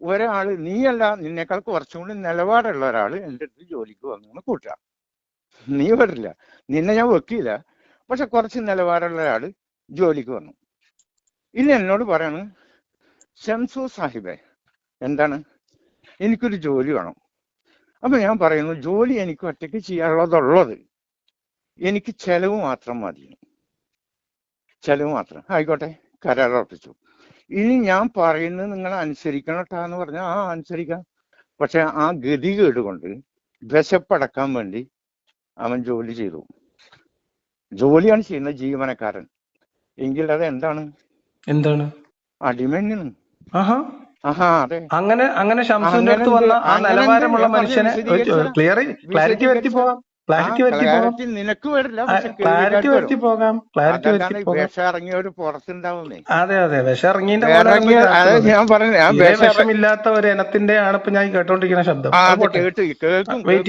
[SPEAKER 3] ഒരാൾ നീയല്ല നിന്നേക്കാൾ കുറച്ചും കൂടി നിലപാടുള്ള ഒരാൾ എന്റെ അടുത്ത് ജോലിക്ക് വന്നു കൂട്ടുക. നീ വരില്ല. നിന്നെ ഞാൻ വെക്കില്ല. പക്ഷെ കുറച്ച് നിലവാരമുള്ള ഒരാൾ ജോലിക്ക് വന്നു. ഇനി എന്നോട് പറയാണ് ഷംസു സാഹിബെ എന്താണ്? എനിക്കൊരു ജോലി വേണം. അപ്പൊ ഞാൻ പറയുന്നു ജോലി എനിക്ക് ഒറ്റയ്ക്ക് ചെയ്യാനുള്ളതുള്ളത്. എനിക്ക് ചെലവ് മാത്രം മതി. ചെലവ് മാത്രം. ആയിക്കോട്ടെ കരാർ ഉറപ്പിച്ചു. ഇനി ഞാൻ പറയുന്നത് നിങ്ങൾ അനുസരിക്കണം എന്ന് പറഞ്ഞാൽ ആ അനുസരിക്കാം. പക്ഷെ ആ ഗതികേട് കൊണ്ട് വിശപ്പടക്കാൻ വേണ്ടി അവൻ ജോലി ചെയ്തു. ജോലിയാണ് ചെയ്യുന്ന ജീവനക്കാരൻ. എങ്കിൽ അത് എന്താണ്?
[SPEAKER 2] എന്താണ്
[SPEAKER 3] അടിമ
[SPEAKER 2] അങ്ങനെ അങ്ങനെ ഷംസുവിന്റെ
[SPEAKER 3] അങ്ങനെ
[SPEAKER 2] അടുത്ത് വന്ന ആ നിലവാരമുള്ള മനുഷ്യനെ. ക്ലിയർ ക്ലാരിറ്റി വരുത്തി പോകാം. ക്ലാരിറ്റി
[SPEAKER 3] ക്ലാരിറ്റി നിനക്ക് വരില്ല
[SPEAKER 2] ക്ലാരിറ്റി വരുത്തി പോകാം. ക്ലാരിറ്റി
[SPEAKER 3] അതല്ലാതെ
[SPEAKER 2] പോകാം.
[SPEAKER 3] ഇറങ്ങിയവര് പുറത്തുണ്ടാവുന്നേ.
[SPEAKER 2] അതെ അതെ. വിഷം ഇറങ്ങിന്റെ
[SPEAKER 3] ഇറങ്ങിയ ഞാൻ പറഞ്ഞു ഞാൻ വിഷം
[SPEAKER 2] വിഷമില്ലാത്ത ഒരു ഇനത്തിന്റെ ആണ് ഇപ്പൊ ഞാൻ കേട്ടോണ്ടിരിക്കുന്ന ശബ്ദം.
[SPEAKER 3] ആ,
[SPEAKER 2] wait.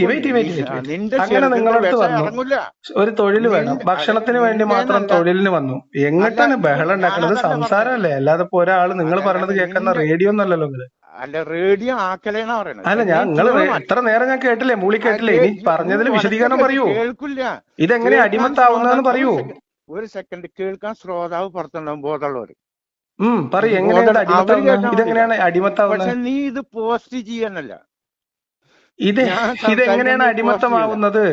[SPEAKER 3] നിന്റെ
[SPEAKER 2] അങ്ങനെ നിങ്ങളടുത്ത്
[SPEAKER 3] വിഷം
[SPEAKER 2] വന്നു. ഒരു തൊഴിൽ വേണം. ഭക്ഷണത്തിന് വേണ്ടി മാത്രം. തൊഴിലിന് വന്നു. എങ്ങോട്ടാണ് ബഹളം ഉണ്ടാക്കുന്നത് സംസാരമല്ലേ? അല്ലാതെ ഇപ്പൊ ഒരാൾ നിങ്ങൾ പറയണത് കേൾക്കുന്ന റേഡിയോ ഒന്നല്ലല്ലോ
[SPEAKER 3] അല്ല റേഡിയോ ആക്കലേന്നാ പറയണത്
[SPEAKER 2] അല്ല ഞാൻ നിങ്ങൾ അത്ര നേരം ഞാൻ കേട്ടില്ലേ? മൂളി കേട്ടില്ലേ? ഇനി പറഞ്ഞതിൽ വിശദീകരണം പറയൂ.
[SPEAKER 3] കേൾക്കില്ല.
[SPEAKER 2] ഇതെങ്ങനെ
[SPEAKER 3] അടിമത്താവുന്ന
[SPEAKER 2] അടിമത്താവുന്നതെന്ന് പറയൂ.
[SPEAKER 3] ഒരു സെക്കൻഡ് കേൾക്കാൻ ശ്രോതാവ് പുറത്തുണ്ടാവും ബോധമുള്ളവര്.
[SPEAKER 2] ഉം പറയൂ. എങ്ങനെയാണ് അടിമത്താവുന്നത്?
[SPEAKER 3] പക്ഷെ
[SPEAKER 2] അടിമത്താവുന്നത്?
[SPEAKER 3] നീ ഇത് പോസ്റ്റ് ചെയ്യണല്ല.
[SPEAKER 2] ഇത് ഇതെങ്ങനെയാണ് അടിമത്തമാവുന്നത്?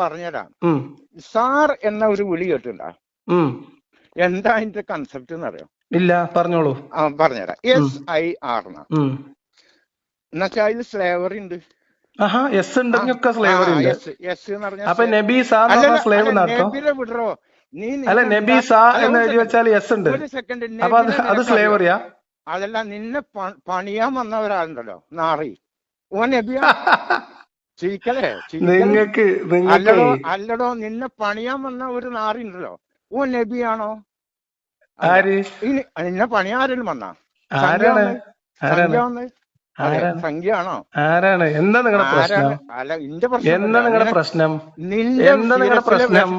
[SPEAKER 2] പറഞ്ഞതാ
[SPEAKER 3] സാർ എന്ന ഒരു വിളി കേട്ടിട്ടുണ്ടോ? എന്താ അതിന്റെ കൺസെപ്റ്റ് എന്നറിയോ?
[SPEAKER 2] ഇല്ല പറഞ്ഞോളൂ.
[SPEAKER 3] ആ പറഞ്ഞുതരാം. എസ് ഐ ആർ എന്നുവെച്ചാൽ അതിൽ സ്ലേവറി ഉണ്ട്.
[SPEAKER 2] എസ് ഉണ്ടെങ്കിൽ ഒക്കെ സ്ലേവറി ഉണ്ട്.
[SPEAKER 3] എസ് എസ് എന്ന് പറഞ്ഞാൽ
[SPEAKER 2] അപ്പൊ നബി സ്ലേവ്
[SPEAKER 3] വിടറോ.
[SPEAKER 2] അല്ല
[SPEAKER 3] നബി സാ
[SPEAKER 2] എന്ന് എഴുതി വെച്ചാൽ എസ് ഉണ്ട്. അപ്പൊ അത് സ്ലേവറിയാ
[SPEAKER 3] അതല്ല നിന്നെ പണിയാൻ വന്ന ഒരാളുണ്ടല്ലോ നാറി. ഓ നബിയാ? ചിരിക്കലേ.
[SPEAKER 2] നിങ്ങക്ക്
[SPEAKER 3] അല്ലടോ അല്ലടോ നിന്നെ പണിയാൻ വന്ന ഒരു നാറി ഉണ്ടല്ലോ. ഓ നബിയാണോ? ഇനി പണി? ആരെങ്കിലും വന്നാ? സംഖ്യയാണോ
[SPEAKER 2] ആരാണ്? എന്താ നിങ്ങളുടെ പ്രശ്നം? എന്താ നിങ്ങളുടെ പ്രശ്നം? എന്താ നിങ്ങളുടെ പ്രശ്നം?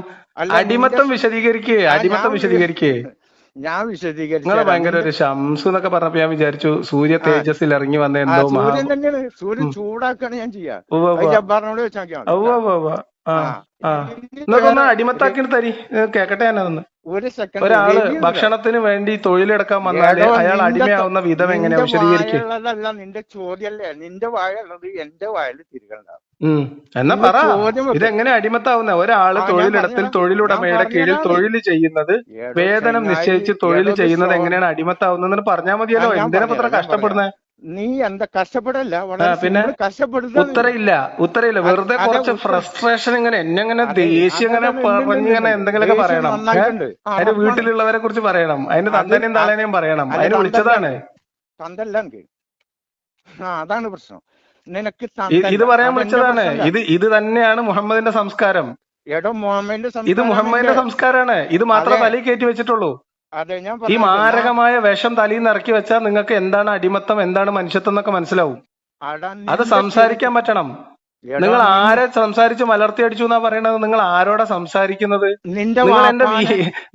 [SPEAKER 2] അടിമത്തം വിശദീകരിക്കേ അടിമത്തം വിശദീകരിക്കേ.
[SPEAKER 3] ഞാൻ വിശദീകരിച്ചു
[SPEAKER 2] നിങ്ങൾ ഭയങ്കര ഒരു ശംസു എന്നൊക്കെ പറഞ്ഞപ്പോ ഞാൻ വിചാരിച്ചു സൂര്യ തേജസ്സിൽ ഇറങ്ങി വന്ന എന്തോ
[SPEAKER 3] സൂര്യൻ തന്നെയാണ്. സൂര്യൻ ചൂടാക്കാണ് ഞാൻ ചെയ്യാ. ജബ്ബാറിനോട് വെച്ചാൽ
[SPEAKER 2] ഒന്ന് അടിമത്താക്കിട്ട് തരി. കേക്കട്ടെ ഞാനതൊന്ന്.
[SPEAKER 3] ഒരു സെക്കൻഡ്
[SPEAKER 2] ഒരാൾ ഭക്ഷണത്തിന് വേണ്ടി തൊഴിലെടുക്കാൻ വന്നാൽ അയാൾ അടിമയാവുന്ന വിധം എങ്ങനെയാ വിശദീകരിക്കുക
[SPEAKER 3] നിന്റെ ചോദ്യല്ലേ നിന്റെ വായുള്ളത് എന്റെ വായിൽ തിരികണ്ട.
[SPEAKER 2] എന്നാ പറ. ഇതെങ്ങനെ അടിമത്താവുന്ന?
[SPEAKER 3] ഒരാൾ
[SPEAKER 2] തൊഴിലിടത്തിൽ. തൊഴിലുടമയുടെ കീഴിൽ തൊഴിൽ ചെയ്യുന്നത് വേതനം നിശ്ചയിച്ച് തൊഴിൽ ചെയ്യുന്നത് എങ്ങനെയാണ് അടിമത്താവുന്നത് പറഞ്ഞാൽ മതിയല്ലോ. എന്തിനാ ഇത്ര
[SPEAKER 3] പറഞ്ഞുതരാം,
[SPEAKER 2] കഷ്ടപ്പെടുന്നത്
[SPEAKER 3] നീ എന്താ കഷ്ടപ്പെടല്ല?
[SPEAKER 2] പിന്നെ?
[SPEAKER 3] കഷ്ടപ്പെടുന്ന
[SPEAKER 2] ഉത്തരയില്ല. ഉത്തരയില്ല. വെറുതെ കുറച്ച് ഫ്രസ്ട്രേഷൻ ഇങ്ങനെ എന്നെ ഇങ്ങനെ ദേഷ്യം ഇങ്ങനെ ഇങ്ങനെ എന്തെങ്കിലുമൊക്കെ പറയണം? അതിന്റെ വീട്ടിലുള്ളവരെ കുറിച്ച് പറയണം. അതിന്റെ
[SPEAKER 3] അത്
[SPEAKER 2] തന്തനെയും
[SPEAKER 3] അത്
[SPEAKER 2] പറയണം.
[SPEAKER 3] അത്
[SPEAKER 2] അതിന് വിളിച്ചതാണ്.
[SPEAKER 3] തന്തല്ല ആ അതാണ് പ്രശ്നം. നിനക്ക്
[SPEAKER 2] ഇത് പറയാൻ വിളിച്ചതാണ് ഇത് ഇത് തന്നെയാണ് മുഹമ്മദിന്റെ സംസ്കാരം.
[SPEAKER 3] എടോ മുഹമ്മദിന്റെ
[SPEAKER 2] ഇത് മുഹമ്മദിന്റെ സംസ്കാരമാണ്. ഇത്
[SPEAKER 3] മാത്രം.
[SPEAKER 2] തലയിൽ കയറ്റി വെച്ചിട്ടുള്ളൂ. ഈ മാരകമായ വിഷം തലയിൽ നിന്ന് ഇറക്കി വെച്ചാൽ നിങ്ങൾക്ക് എന്താണ് അടിമത്തം എന്താണ് മനുഷ്യത്വം എന്നൊക്കെ മനസ്സിലാവും. അത് സംസാരിക്കാൻ പറ്റണം. നിങ്ങൾ ആരെ സംസാരിച്ച് മലർത്തി അടിച്ചു എന്നാ പറയണത്? നിങ്ങൾ ആരോടാ സംസാരിക്കുന്നത്? നിങ്ങൾ എന്റെ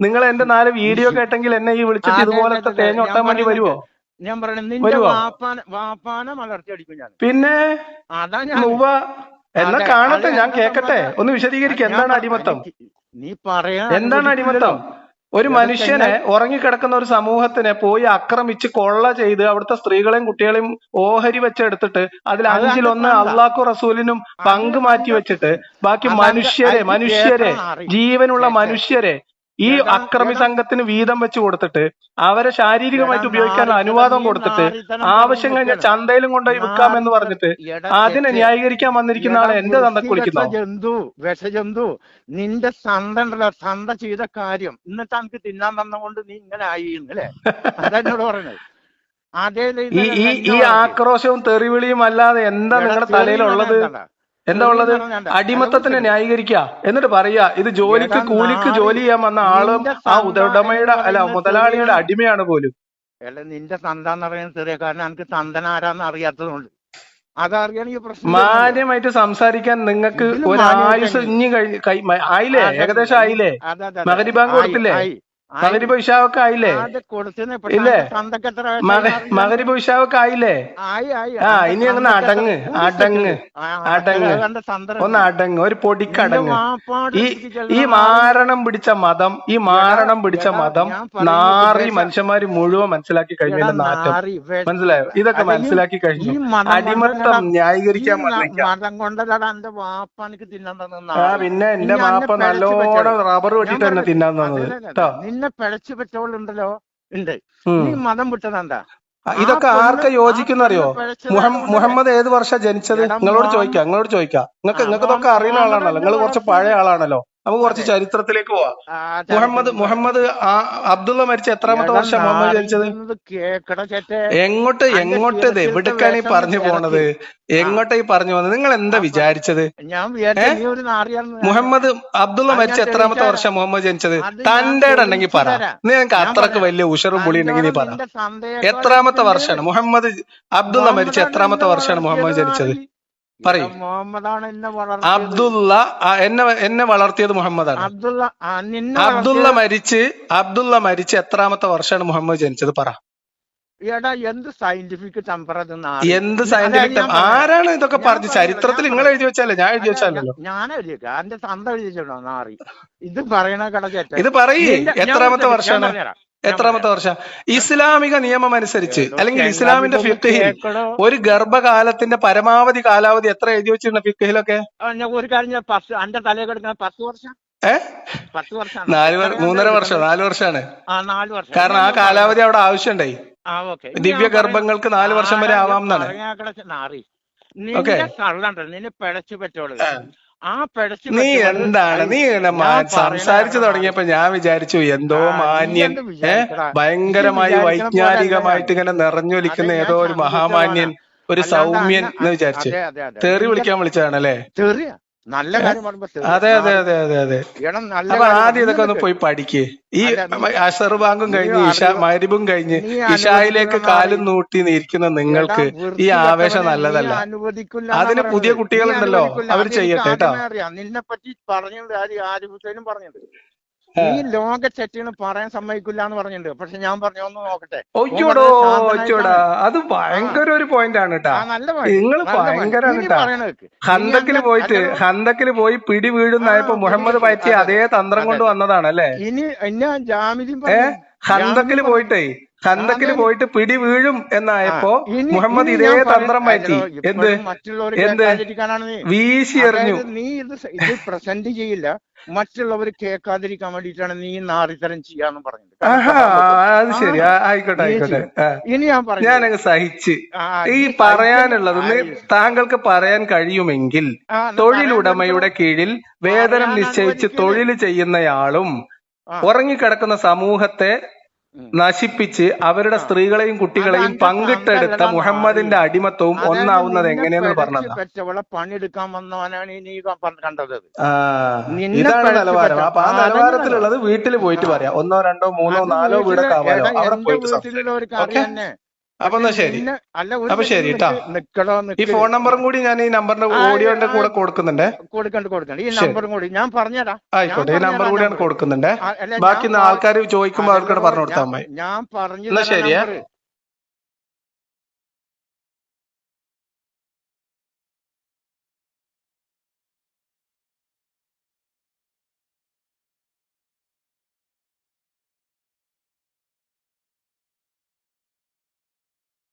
[SPEAKER 2] നിങ്ങൾ എന്റെ നാല് വീഡിയോ കേട്ടെങ്കിൽ എന്നെ ഈ വിളിച്ചിട്ട് ഇതുപോലത്തെ. തേങ്ങ ഒട്ടാൻ വേണ്ടി വരുവോ?
[SPEAKER 3] ഞാൻ പറയണത്
[SPEAKER 2] പിന്നെ ഉവ്വ എന്നാ കാണട്ടെ ഞാൻ കേക്കട്ടെ. ഒന്ന് വിശദീകരിക്കുക എന്താണ് അടിമത്തം?
[SPEAKER 3] നീ പറയാ
[SPEAKER 2] എന്താണ് അടിമത്തം? ഒരു മനുഷ്യനെ ഉറങ്ങിക്കിടക്കുന്ന ഒരു സമൂഹത്തിനെ പോയി ആക്രമിച്ച് കൊള്ള ചെയ്ത് അവിടുത്തെ സ്ത്രീകളെയും കുട്ടികളെയും ഓഹരി വെച്ചെടുത്തിട്ട് അതിൽ
[SPEAKER 3] അത്
[SPEAKER 2] അഞ്ചിലൊന്ന് അള്ളാഖു റസൂലിനും പങ്ക് മാറ്റി വെച്ചിട്ട് ബാക്കി മനുഷ്യരെ മനുഷ്യരെ ജീവനുള്ള മനുഷ്യരെ ഈ അക്രമി സംഘത്തിന് വീതം വെച്ച് കൊടുത്തിട്ട് അവരെ ശാരീരികമായിട്ട്
[SPEAKER 3] ഉപയോഗിക്കാൻ
[SPEAKER 2] ഉപയോഗിക്കാനുള്ള അനുവാദം കൊടുത്തിട്ട് ആവശ്യം കഴിഞ്ഞാൽ ചന്തയിലും കൊണ്ടുപോയി വിൽക്കാമെന്ന് പറഞ്ഞിട്ട്
[SPEAKER 3] എടാ,
[SPEAKER 2] അതിനെ. ന്യായീകരിക്കാൻ വന്നിരിക്കുന്ന ആളെ എന്റെ
[SPEAKER 3] തന്ത
[SPEAKER 2] കുളിക്കുന്നു?
[SPEAKER 3] ജന്തു വിഷജന്തു നിന്റെ സന്ത ഉണ്ടല്ലോ സന്ത ചെയ്ത കാര്യം. എന്നിട്ട് എനിക്ക് തിന്നാൻ തന്നുകൊണ്ട് നീ ഇങ്ങനെ ആയി അല്ലേ? അതെന്നോട് പറഞ്ഞത് അതേ
[SPEAKER 2] ഈ ആക്രോശവും തെറിവിളിയും അല്ലാതെ എന്താ നിങ്ങളുടെ തലയിലുള്ളത്? എന്താ ഉള്ളത്? അടിമത്തത്തിനെ ന്യായീകരിക്കുക. എന്നിട്ട് പറയാ ഇത് ജോലിക്ക് കൂലിക്ക് ജോലി ചെയ്യാൻ വന്ന ആളും ആ ഉടമയുടെ അല്ല മുതലാളിയുടെ അടിമയാണ് പോലും.
[SPEAKER 3] അല്ല നിന്റെ തന്ത എന്ന് പറയുന്നത് ചെറിയ കാരണം എനിക്ക് തന്തൻ ആരാന്ന് അറിയാത്തതുകൊണ്ട്. അതറിയാണെങ്കിൽ പ്രശ്നം
[SPEAKER 2] മാന്യമായിട്ട് സംസാരിക്കാൻ നിങ്ങൾക്ക് ഒരു ആയുസ്
[SPEAKER 3] ഇനി
[SPEAKER 2] ഇഞ്ഞി കഴി കൈ- ആയില്ലേ? ഏകദേശം ആയില്ലേ?
[SPEAKER 3] അതെ, അതെ, അതെ.
[SPEAKER 2] മകരി ബാങ്ക്
[SPEAKER 3] ആയി,
[SPEAKER 2] കൊടുത്തില്ലേ?
[SPEAKER 3] ആയി, പൈഷാവൊക്കെ
[SPEAKER 2] മകരിബ് ഇഷാവൊക്കെ ആയില്ലേ? ഇല്ലേ?
[SPEAKER 3] മകരി പൈഷാവൊക്കെ.
[SPEAKER 2] മകരിബ് ഇഷാവൊക്കെ ആയില്ലേ?
[SPEAKER 3] ആയി, ആയി.
[SPEAKER 2] ആ, ഇനി അങ്ങനെ അടങ്ങ്, അടങ്ങ്, അടങ്ങ്. ഒന്ന് അടങ്ങ് ഒരു പൊടിക്കടങ്ങ് ഈ ഈ. മാരണം പിടിച്ച മതം ഈ മാരണം പിടിച്ച മതം നാറി മനുഷ്യന്മാര് മുഴുവൻ മനസ്സിലാക്കി കഴിഞ്ഞതിന്റെ നാറ്റം. മനസ്സിലായോ? ഇതൊക്കെ മനസ്സിലാക്കി കഴിഞ്ഞു. അടിമത്തം ന്യായീകരിക്കാൻ ആ പിന്നെ എന്റെ മാപ്പ നല്ലോണം റബ്ബർ വെട്ടിട്ട് തന്നെ തിന്നാൻ തന്നത്. കേട്ടോ
[SPEAKER 3] നിന്നെ പിഴച്ചു പറ്റവളുണ്ടല്ലോ. ഉണ്ട്. നീ മതം വിട്ടതെന്താ
[SPEAKER 2] ഇതൊക്കെ ആർക്ക് യോജിക്കുന്ന
[SPEAKER 3] അറിയോ
[SPEAKER 2] മുഹമ്മദ് ഏത് വർഷം ജനിച്ചത്? നിങ്ങളോട് ചോദിക്കാം നിങ്ങളോട് ചോദിക്കാം. നിങ്ങൾക്ക്
[SPEAKER 3] ആ,
[SPEAKER 2] നിങ്ങൾക്ക് ഇതൊക്കെ അറിയുന്ന ആളാണല്ലോ. നിങ്ങൾ കുറച്ച് പഴയ ആളാണല്ലോ. നമുക്ക് കുറച്ച് ചരിത്രത്തിലേക്ക് പോവാം. മുഹമ്മദ് മുഹമ്മദ് അബ്ദുള്ള മരിച്ച എത്രാമത്തെ വർഷം മുഹമ്മദ് ജനിച്ചത്? എങ്ങോട്ട് എങ്ങോട്ട് ഇത്? എവിടേക്കാണ് ഈ പറഞ്ഞു. പോണത്? എങ്ങോട്ടാ ഈ പറഞ്ഞു പോകുന്നത് നിങ്ങൾ എന്താ
[SPEAKER 3] അപ്പൊ-
[SPEAKER 2] വിചാരിച്ചത്? മുഹമ്മദ് അബ്ദുള്ള മരിച്ച എത്രാമത്തെ വർഷം മുഹമ്മദ് ജനിച്ചത്? തന്റെ ഉണ്ടെങ്കിൽ പറ. നിങ്ങൾക്ക്
[SPEAKER 3] അത്രയ്ക്ക്
[SPEAKER 2] വലിയ ഉഷറും പുളി ഉണ്ടെങ്കിൽ നീ പറ. എത്രാമത്തെ വർഷമാണ്? മുഹമ്മദ് അബ്ദുള്ള മരിച്ച എത്രാമത്തെ വർഷമാണ് മുഹമ്മദ് ജനിച്ചത്. പറയ്.
[SPEAKER 3] എടാ, മുഹമ്മദാണ് എന്നെ വളർത്തിയത്.
[SPEAKER 2] അബ്ദുള്ള എന്നെ എന്നെ വളർത്തിയത് മുഹമ്മദാണ്.
[SPEAKER 3] അബ്ദുള്ള
[SPEAKER 2] അബ്ദുള്ള മരിച്ച് അബ്ദുള്ള മരിച്ച് എത്രാമത്തെ വർഷമാണ് മുഹമ്മദ് ജനിച്ചത്? പറ.
[SPEAKER 3] എടാ എന്ത് സയന്റിഫിക് ടെമ്പറത്
[SPEAKER 2] എന്ത് സയന്റിഫിക് ആരാണ് ഇതൊക്കെ പറഞ്ഞു? ചരിത്രത്തിൽ നിങ്ങൾ എഴുതി വെച്ചാലേ ഞാൻ എഴുതി വെച്ചാലല്ലോ
[SPEAKER 3] ഞാൻ എഴുതിയേക്കാം എന്റെ തന്ത നാറി ഇത് പറയണ കടച്ചേറ്റ
[SPEAKER 2] ഇത് പറയേ. എത്രാമത്തെ വർഷമാണ്? എത്രാമത്തെ വർഷം? ഇസ്ലാമിക നിയമം അനുസരിച്ച് അല്ലെങ്കിൽ ഇസ്ലാമിന്റെ ഫിക്കഹിൽ ഒരു ഗർഭകാലത്തിന്റെ പരമാവധി കാലാവധി എത്ര എഴുതി വെച്ചിരുന്ന ഫിഖഹിലൊക്കെ
[SPEAKER 3] ഞാൻ ഒരു കാര്യം പത്ത് അന്റെ തലയിൽ കിടക്കുന്ന പത്ത് വർഷം?
[SPEAKER 2] ഏ?
[SPEAKER 3] പത്ത്
[SPEAKER 2] നാല് മൂന്നര വർഷം നാല് വർഷമാണ് കാരണം ആ കാലാവധി അവിടെ ആവശ്യമുണ്ടായി. ദിവ്യ ഗർഭങ്ങൾക്ക് നാല് വർഷം വരെ ആവാം എന്നാണ്.
[SPEAKER 3] നിന്നെ
[SPEAKER 2] ഓക്കേ.
[SPEAKER 3] നിന്റെ കള്ളണ്ട നിന്നെ പിഴച്ചു പറ്റോളൂ.
[SPEAKER 2] ആ.
[SPEAKER 3] ആ പിടച്ചു
[SPEAKER 2] നീ എന്താണ്? നീ സംസാരിച്ചു തുടങ്ങിയപ്പോ ഞാൻ വിചാരിച്ചു എന്തോ മാന്യൻ ഏ? ഭയങ്കരമായി വൈജ്ഞാനികമായിട്ട് ഇങ്ങനെ നിറഞ്ഞൊലിക്കുന്ന ഏതോ ഒരു മഹാമാന്യൻ ഒരു സൗമ്യൻ എന്ന് വിചാരിച്ചു. തെറി വിളിക്കാൻ വിളിച്ചതാണല്ലേ?
[SPEAKER 3] തെറിയ? നല്ല കാര്യം പറയുമ്പോ
[SPEAKER 2] ആദ്യം ഇതൊക്കെ ഒന്ന് പോയി പഠിക്ക്. ഈ അഷർ ബാങ്കും കഴിഞ്ഞ് ഇഷ മരിബും കഴിഞ്ഞ് ഇഷായിലേക്ക് കാലും നൂട്ടി നിൽക്കുന്ന നിങ്ങൾക്ക് ഈ ആവേശം നല്ലതല്ല. അതിന് പുതിയ കുട്ടികളുണ്ടല്ലോ,
[SPEAKER 3] അവർ അവർ
[SPEAKER 2] ചെയ്യട്ടെ കേട്ടോ.
[SPEAKER 3] നിന്നെ പറ്റി പറഞ്ഞത് ആര്? ആരിഫ് ഹുസൈനും പറഞ്ഞിട്ടുണ്ട്. നീ ലോക ചെറ്റിന് പറയാൻ സമ്മതിക്കില്ല എന്ന് പറഞ്ഞിട്ടുണ്ട്. പക്ഷെ ഞാൻ പറഞ്ഞു ഒന്ന് നോക്കട്ടെ.
[SPEAKER 2] ഒയ്യോടോ
[SPEAKER 3] ഓൻ
[SPEAKER 2] ഒയ്യോടാ. അത് ഭയങ്കര ഒരു പോയിന്റ് ആണ് കേട്ടാ
[SPEAKER 3] point.
[SPEAKER 2] നിങ്ങൾ ഭയങ്കരാണ്
[SPEAKER 3] ഹന്തക്കിൽ
[SPEAKER 2] പോയിട്ട്
[SPEAKER 3] ഹന്തക്കിൽ
[SPEAKER 2] ഹന്തക്കിൽ പോയി പിടി വീഴുന്നായപ്പോ മുഹമ്മദ്
[SPEAKER 3] പയറ്റി
[SPEAKER 2] അതേ തന്ത്രം കൊണ്ട്. വന്നതാണ് അല്ലേ
[SPEAKER 3] ഇനി ഞാൻ
[SPEAKER 2] ജാമിതി
[SPEAKER 3] ഹന്തക്കിൽ
[SPEAKER 2] പോയിട്ടേ ഹന്തക്കിൽ
[SPEAKER 3] അതെ.
[SPEAKER 2] പോയിട്ട് പിടി വീഴും എന്നായപ്പോ മുഹമ്മദ് ഇതേ തന്ത്രം മാറ്റി. എന്ത്? എന്ത്? വീശി എറിഞ്ഞു.
[SPEAKER 3] നീ ഇത് ഇത് പ്രസന്റ് ചെയ്യില്ല. മറ്റുള്ളവർ കേൾക്കാതിരിക്കാൻ വേണ്ടിട്ടാണ് നീ നാറിത്തരം ചെയ്യാന്ന് പറഞ്ഞത്
[SPEAKER 2] അത് ശരി. ആയിക്കോട്ടെ ആയിക്കോട്ടെ.
[SPEAKER 3] ഇനി ഞാൻ പറഞ്ഞു
[SPEAKER 2] ഞാനങ്ങ് സഹിച്ച്. ഈ പറയാനുള്ളത് താങ്കൾക്ക് പറയാൻ കഴിയുമെങ്കിൽ തൊഴിലുടമയുടെ കീഴിൽ വേതനം നിശ്ചയിച്ച്. തൊഴിൽ ചെയ്യുന്നയാളും. ഉറങ്ങിക്കിടക്കുന്ന സമൂഹത്തെ. നശിപ്പിച്ച് അവരുടെ സ്ത്രീകളെയും കുട്ടികളെയും പങ്കിട്ടെടുത്ത മുഹമ്മദിന്റെ
[SPEAKER 3] അടിമത്വവും
[SPEAKER 2] ഒന്നാവുന്നത് എങ്ങനെയെന്ന് പറഞ്ഞത്.
[SPEAKER 3] പണിയെടുക്കാൻ വന്നവനാണ് നീ കണ്ടത്.
[SPEAKER 2] ആ. ഇതാണ് നിലവാരം. അപ്പൊ ആ നിലവാരത്തിലുള്ളത് വീട്ടിൽ പോയിട്ട്. പറയാം. ഒന്നോ രണ്ടോ മൂന്നോ നാലോ വീടൊക്കെ ആവാലോ അവിടെ പോയിട്ട് അപ്പൊ എന്നാ ശരി. അപ്പൊ ശരി
[SPEAKER 3] second
[SPEAKER 2] ട്ടാ.
[SPEAKER 3] നിക്ക്, നിക്കടോ
[SPEAKER 2] ഈ ഫോൺ നമ്പറും കൂടി ഞാൻ ഈ നമ്പറിന്റെ ഓഡിയോന്റെ കൂടെ കൊടുക്കുന്നുണ്ട്.
[SPEAKER 3] കൊടുക്കണ്ട് കൊടുക്കണ്ട. ഈ നമ്പറും കൂടി. ഞാൻ പറഞ്ഞുതരാം
[SPEAKER 2] ആയിക്കോട്ടെ ഈ നമ്പർ കൂടിയാണ്. കൊടുക്കുന്നുണ്ടേ. ബാക്കി ആൾക്കാർ ചോദിക്കുമ്പോൾ അവർക്കോട് പറഞ്ഞു കൊടുത്താൽ മതി.
[SPEAKER 3] ഞാൻ പറഞ്ഞു
[SPEAKER 2] എന്നാ ശരിയേ.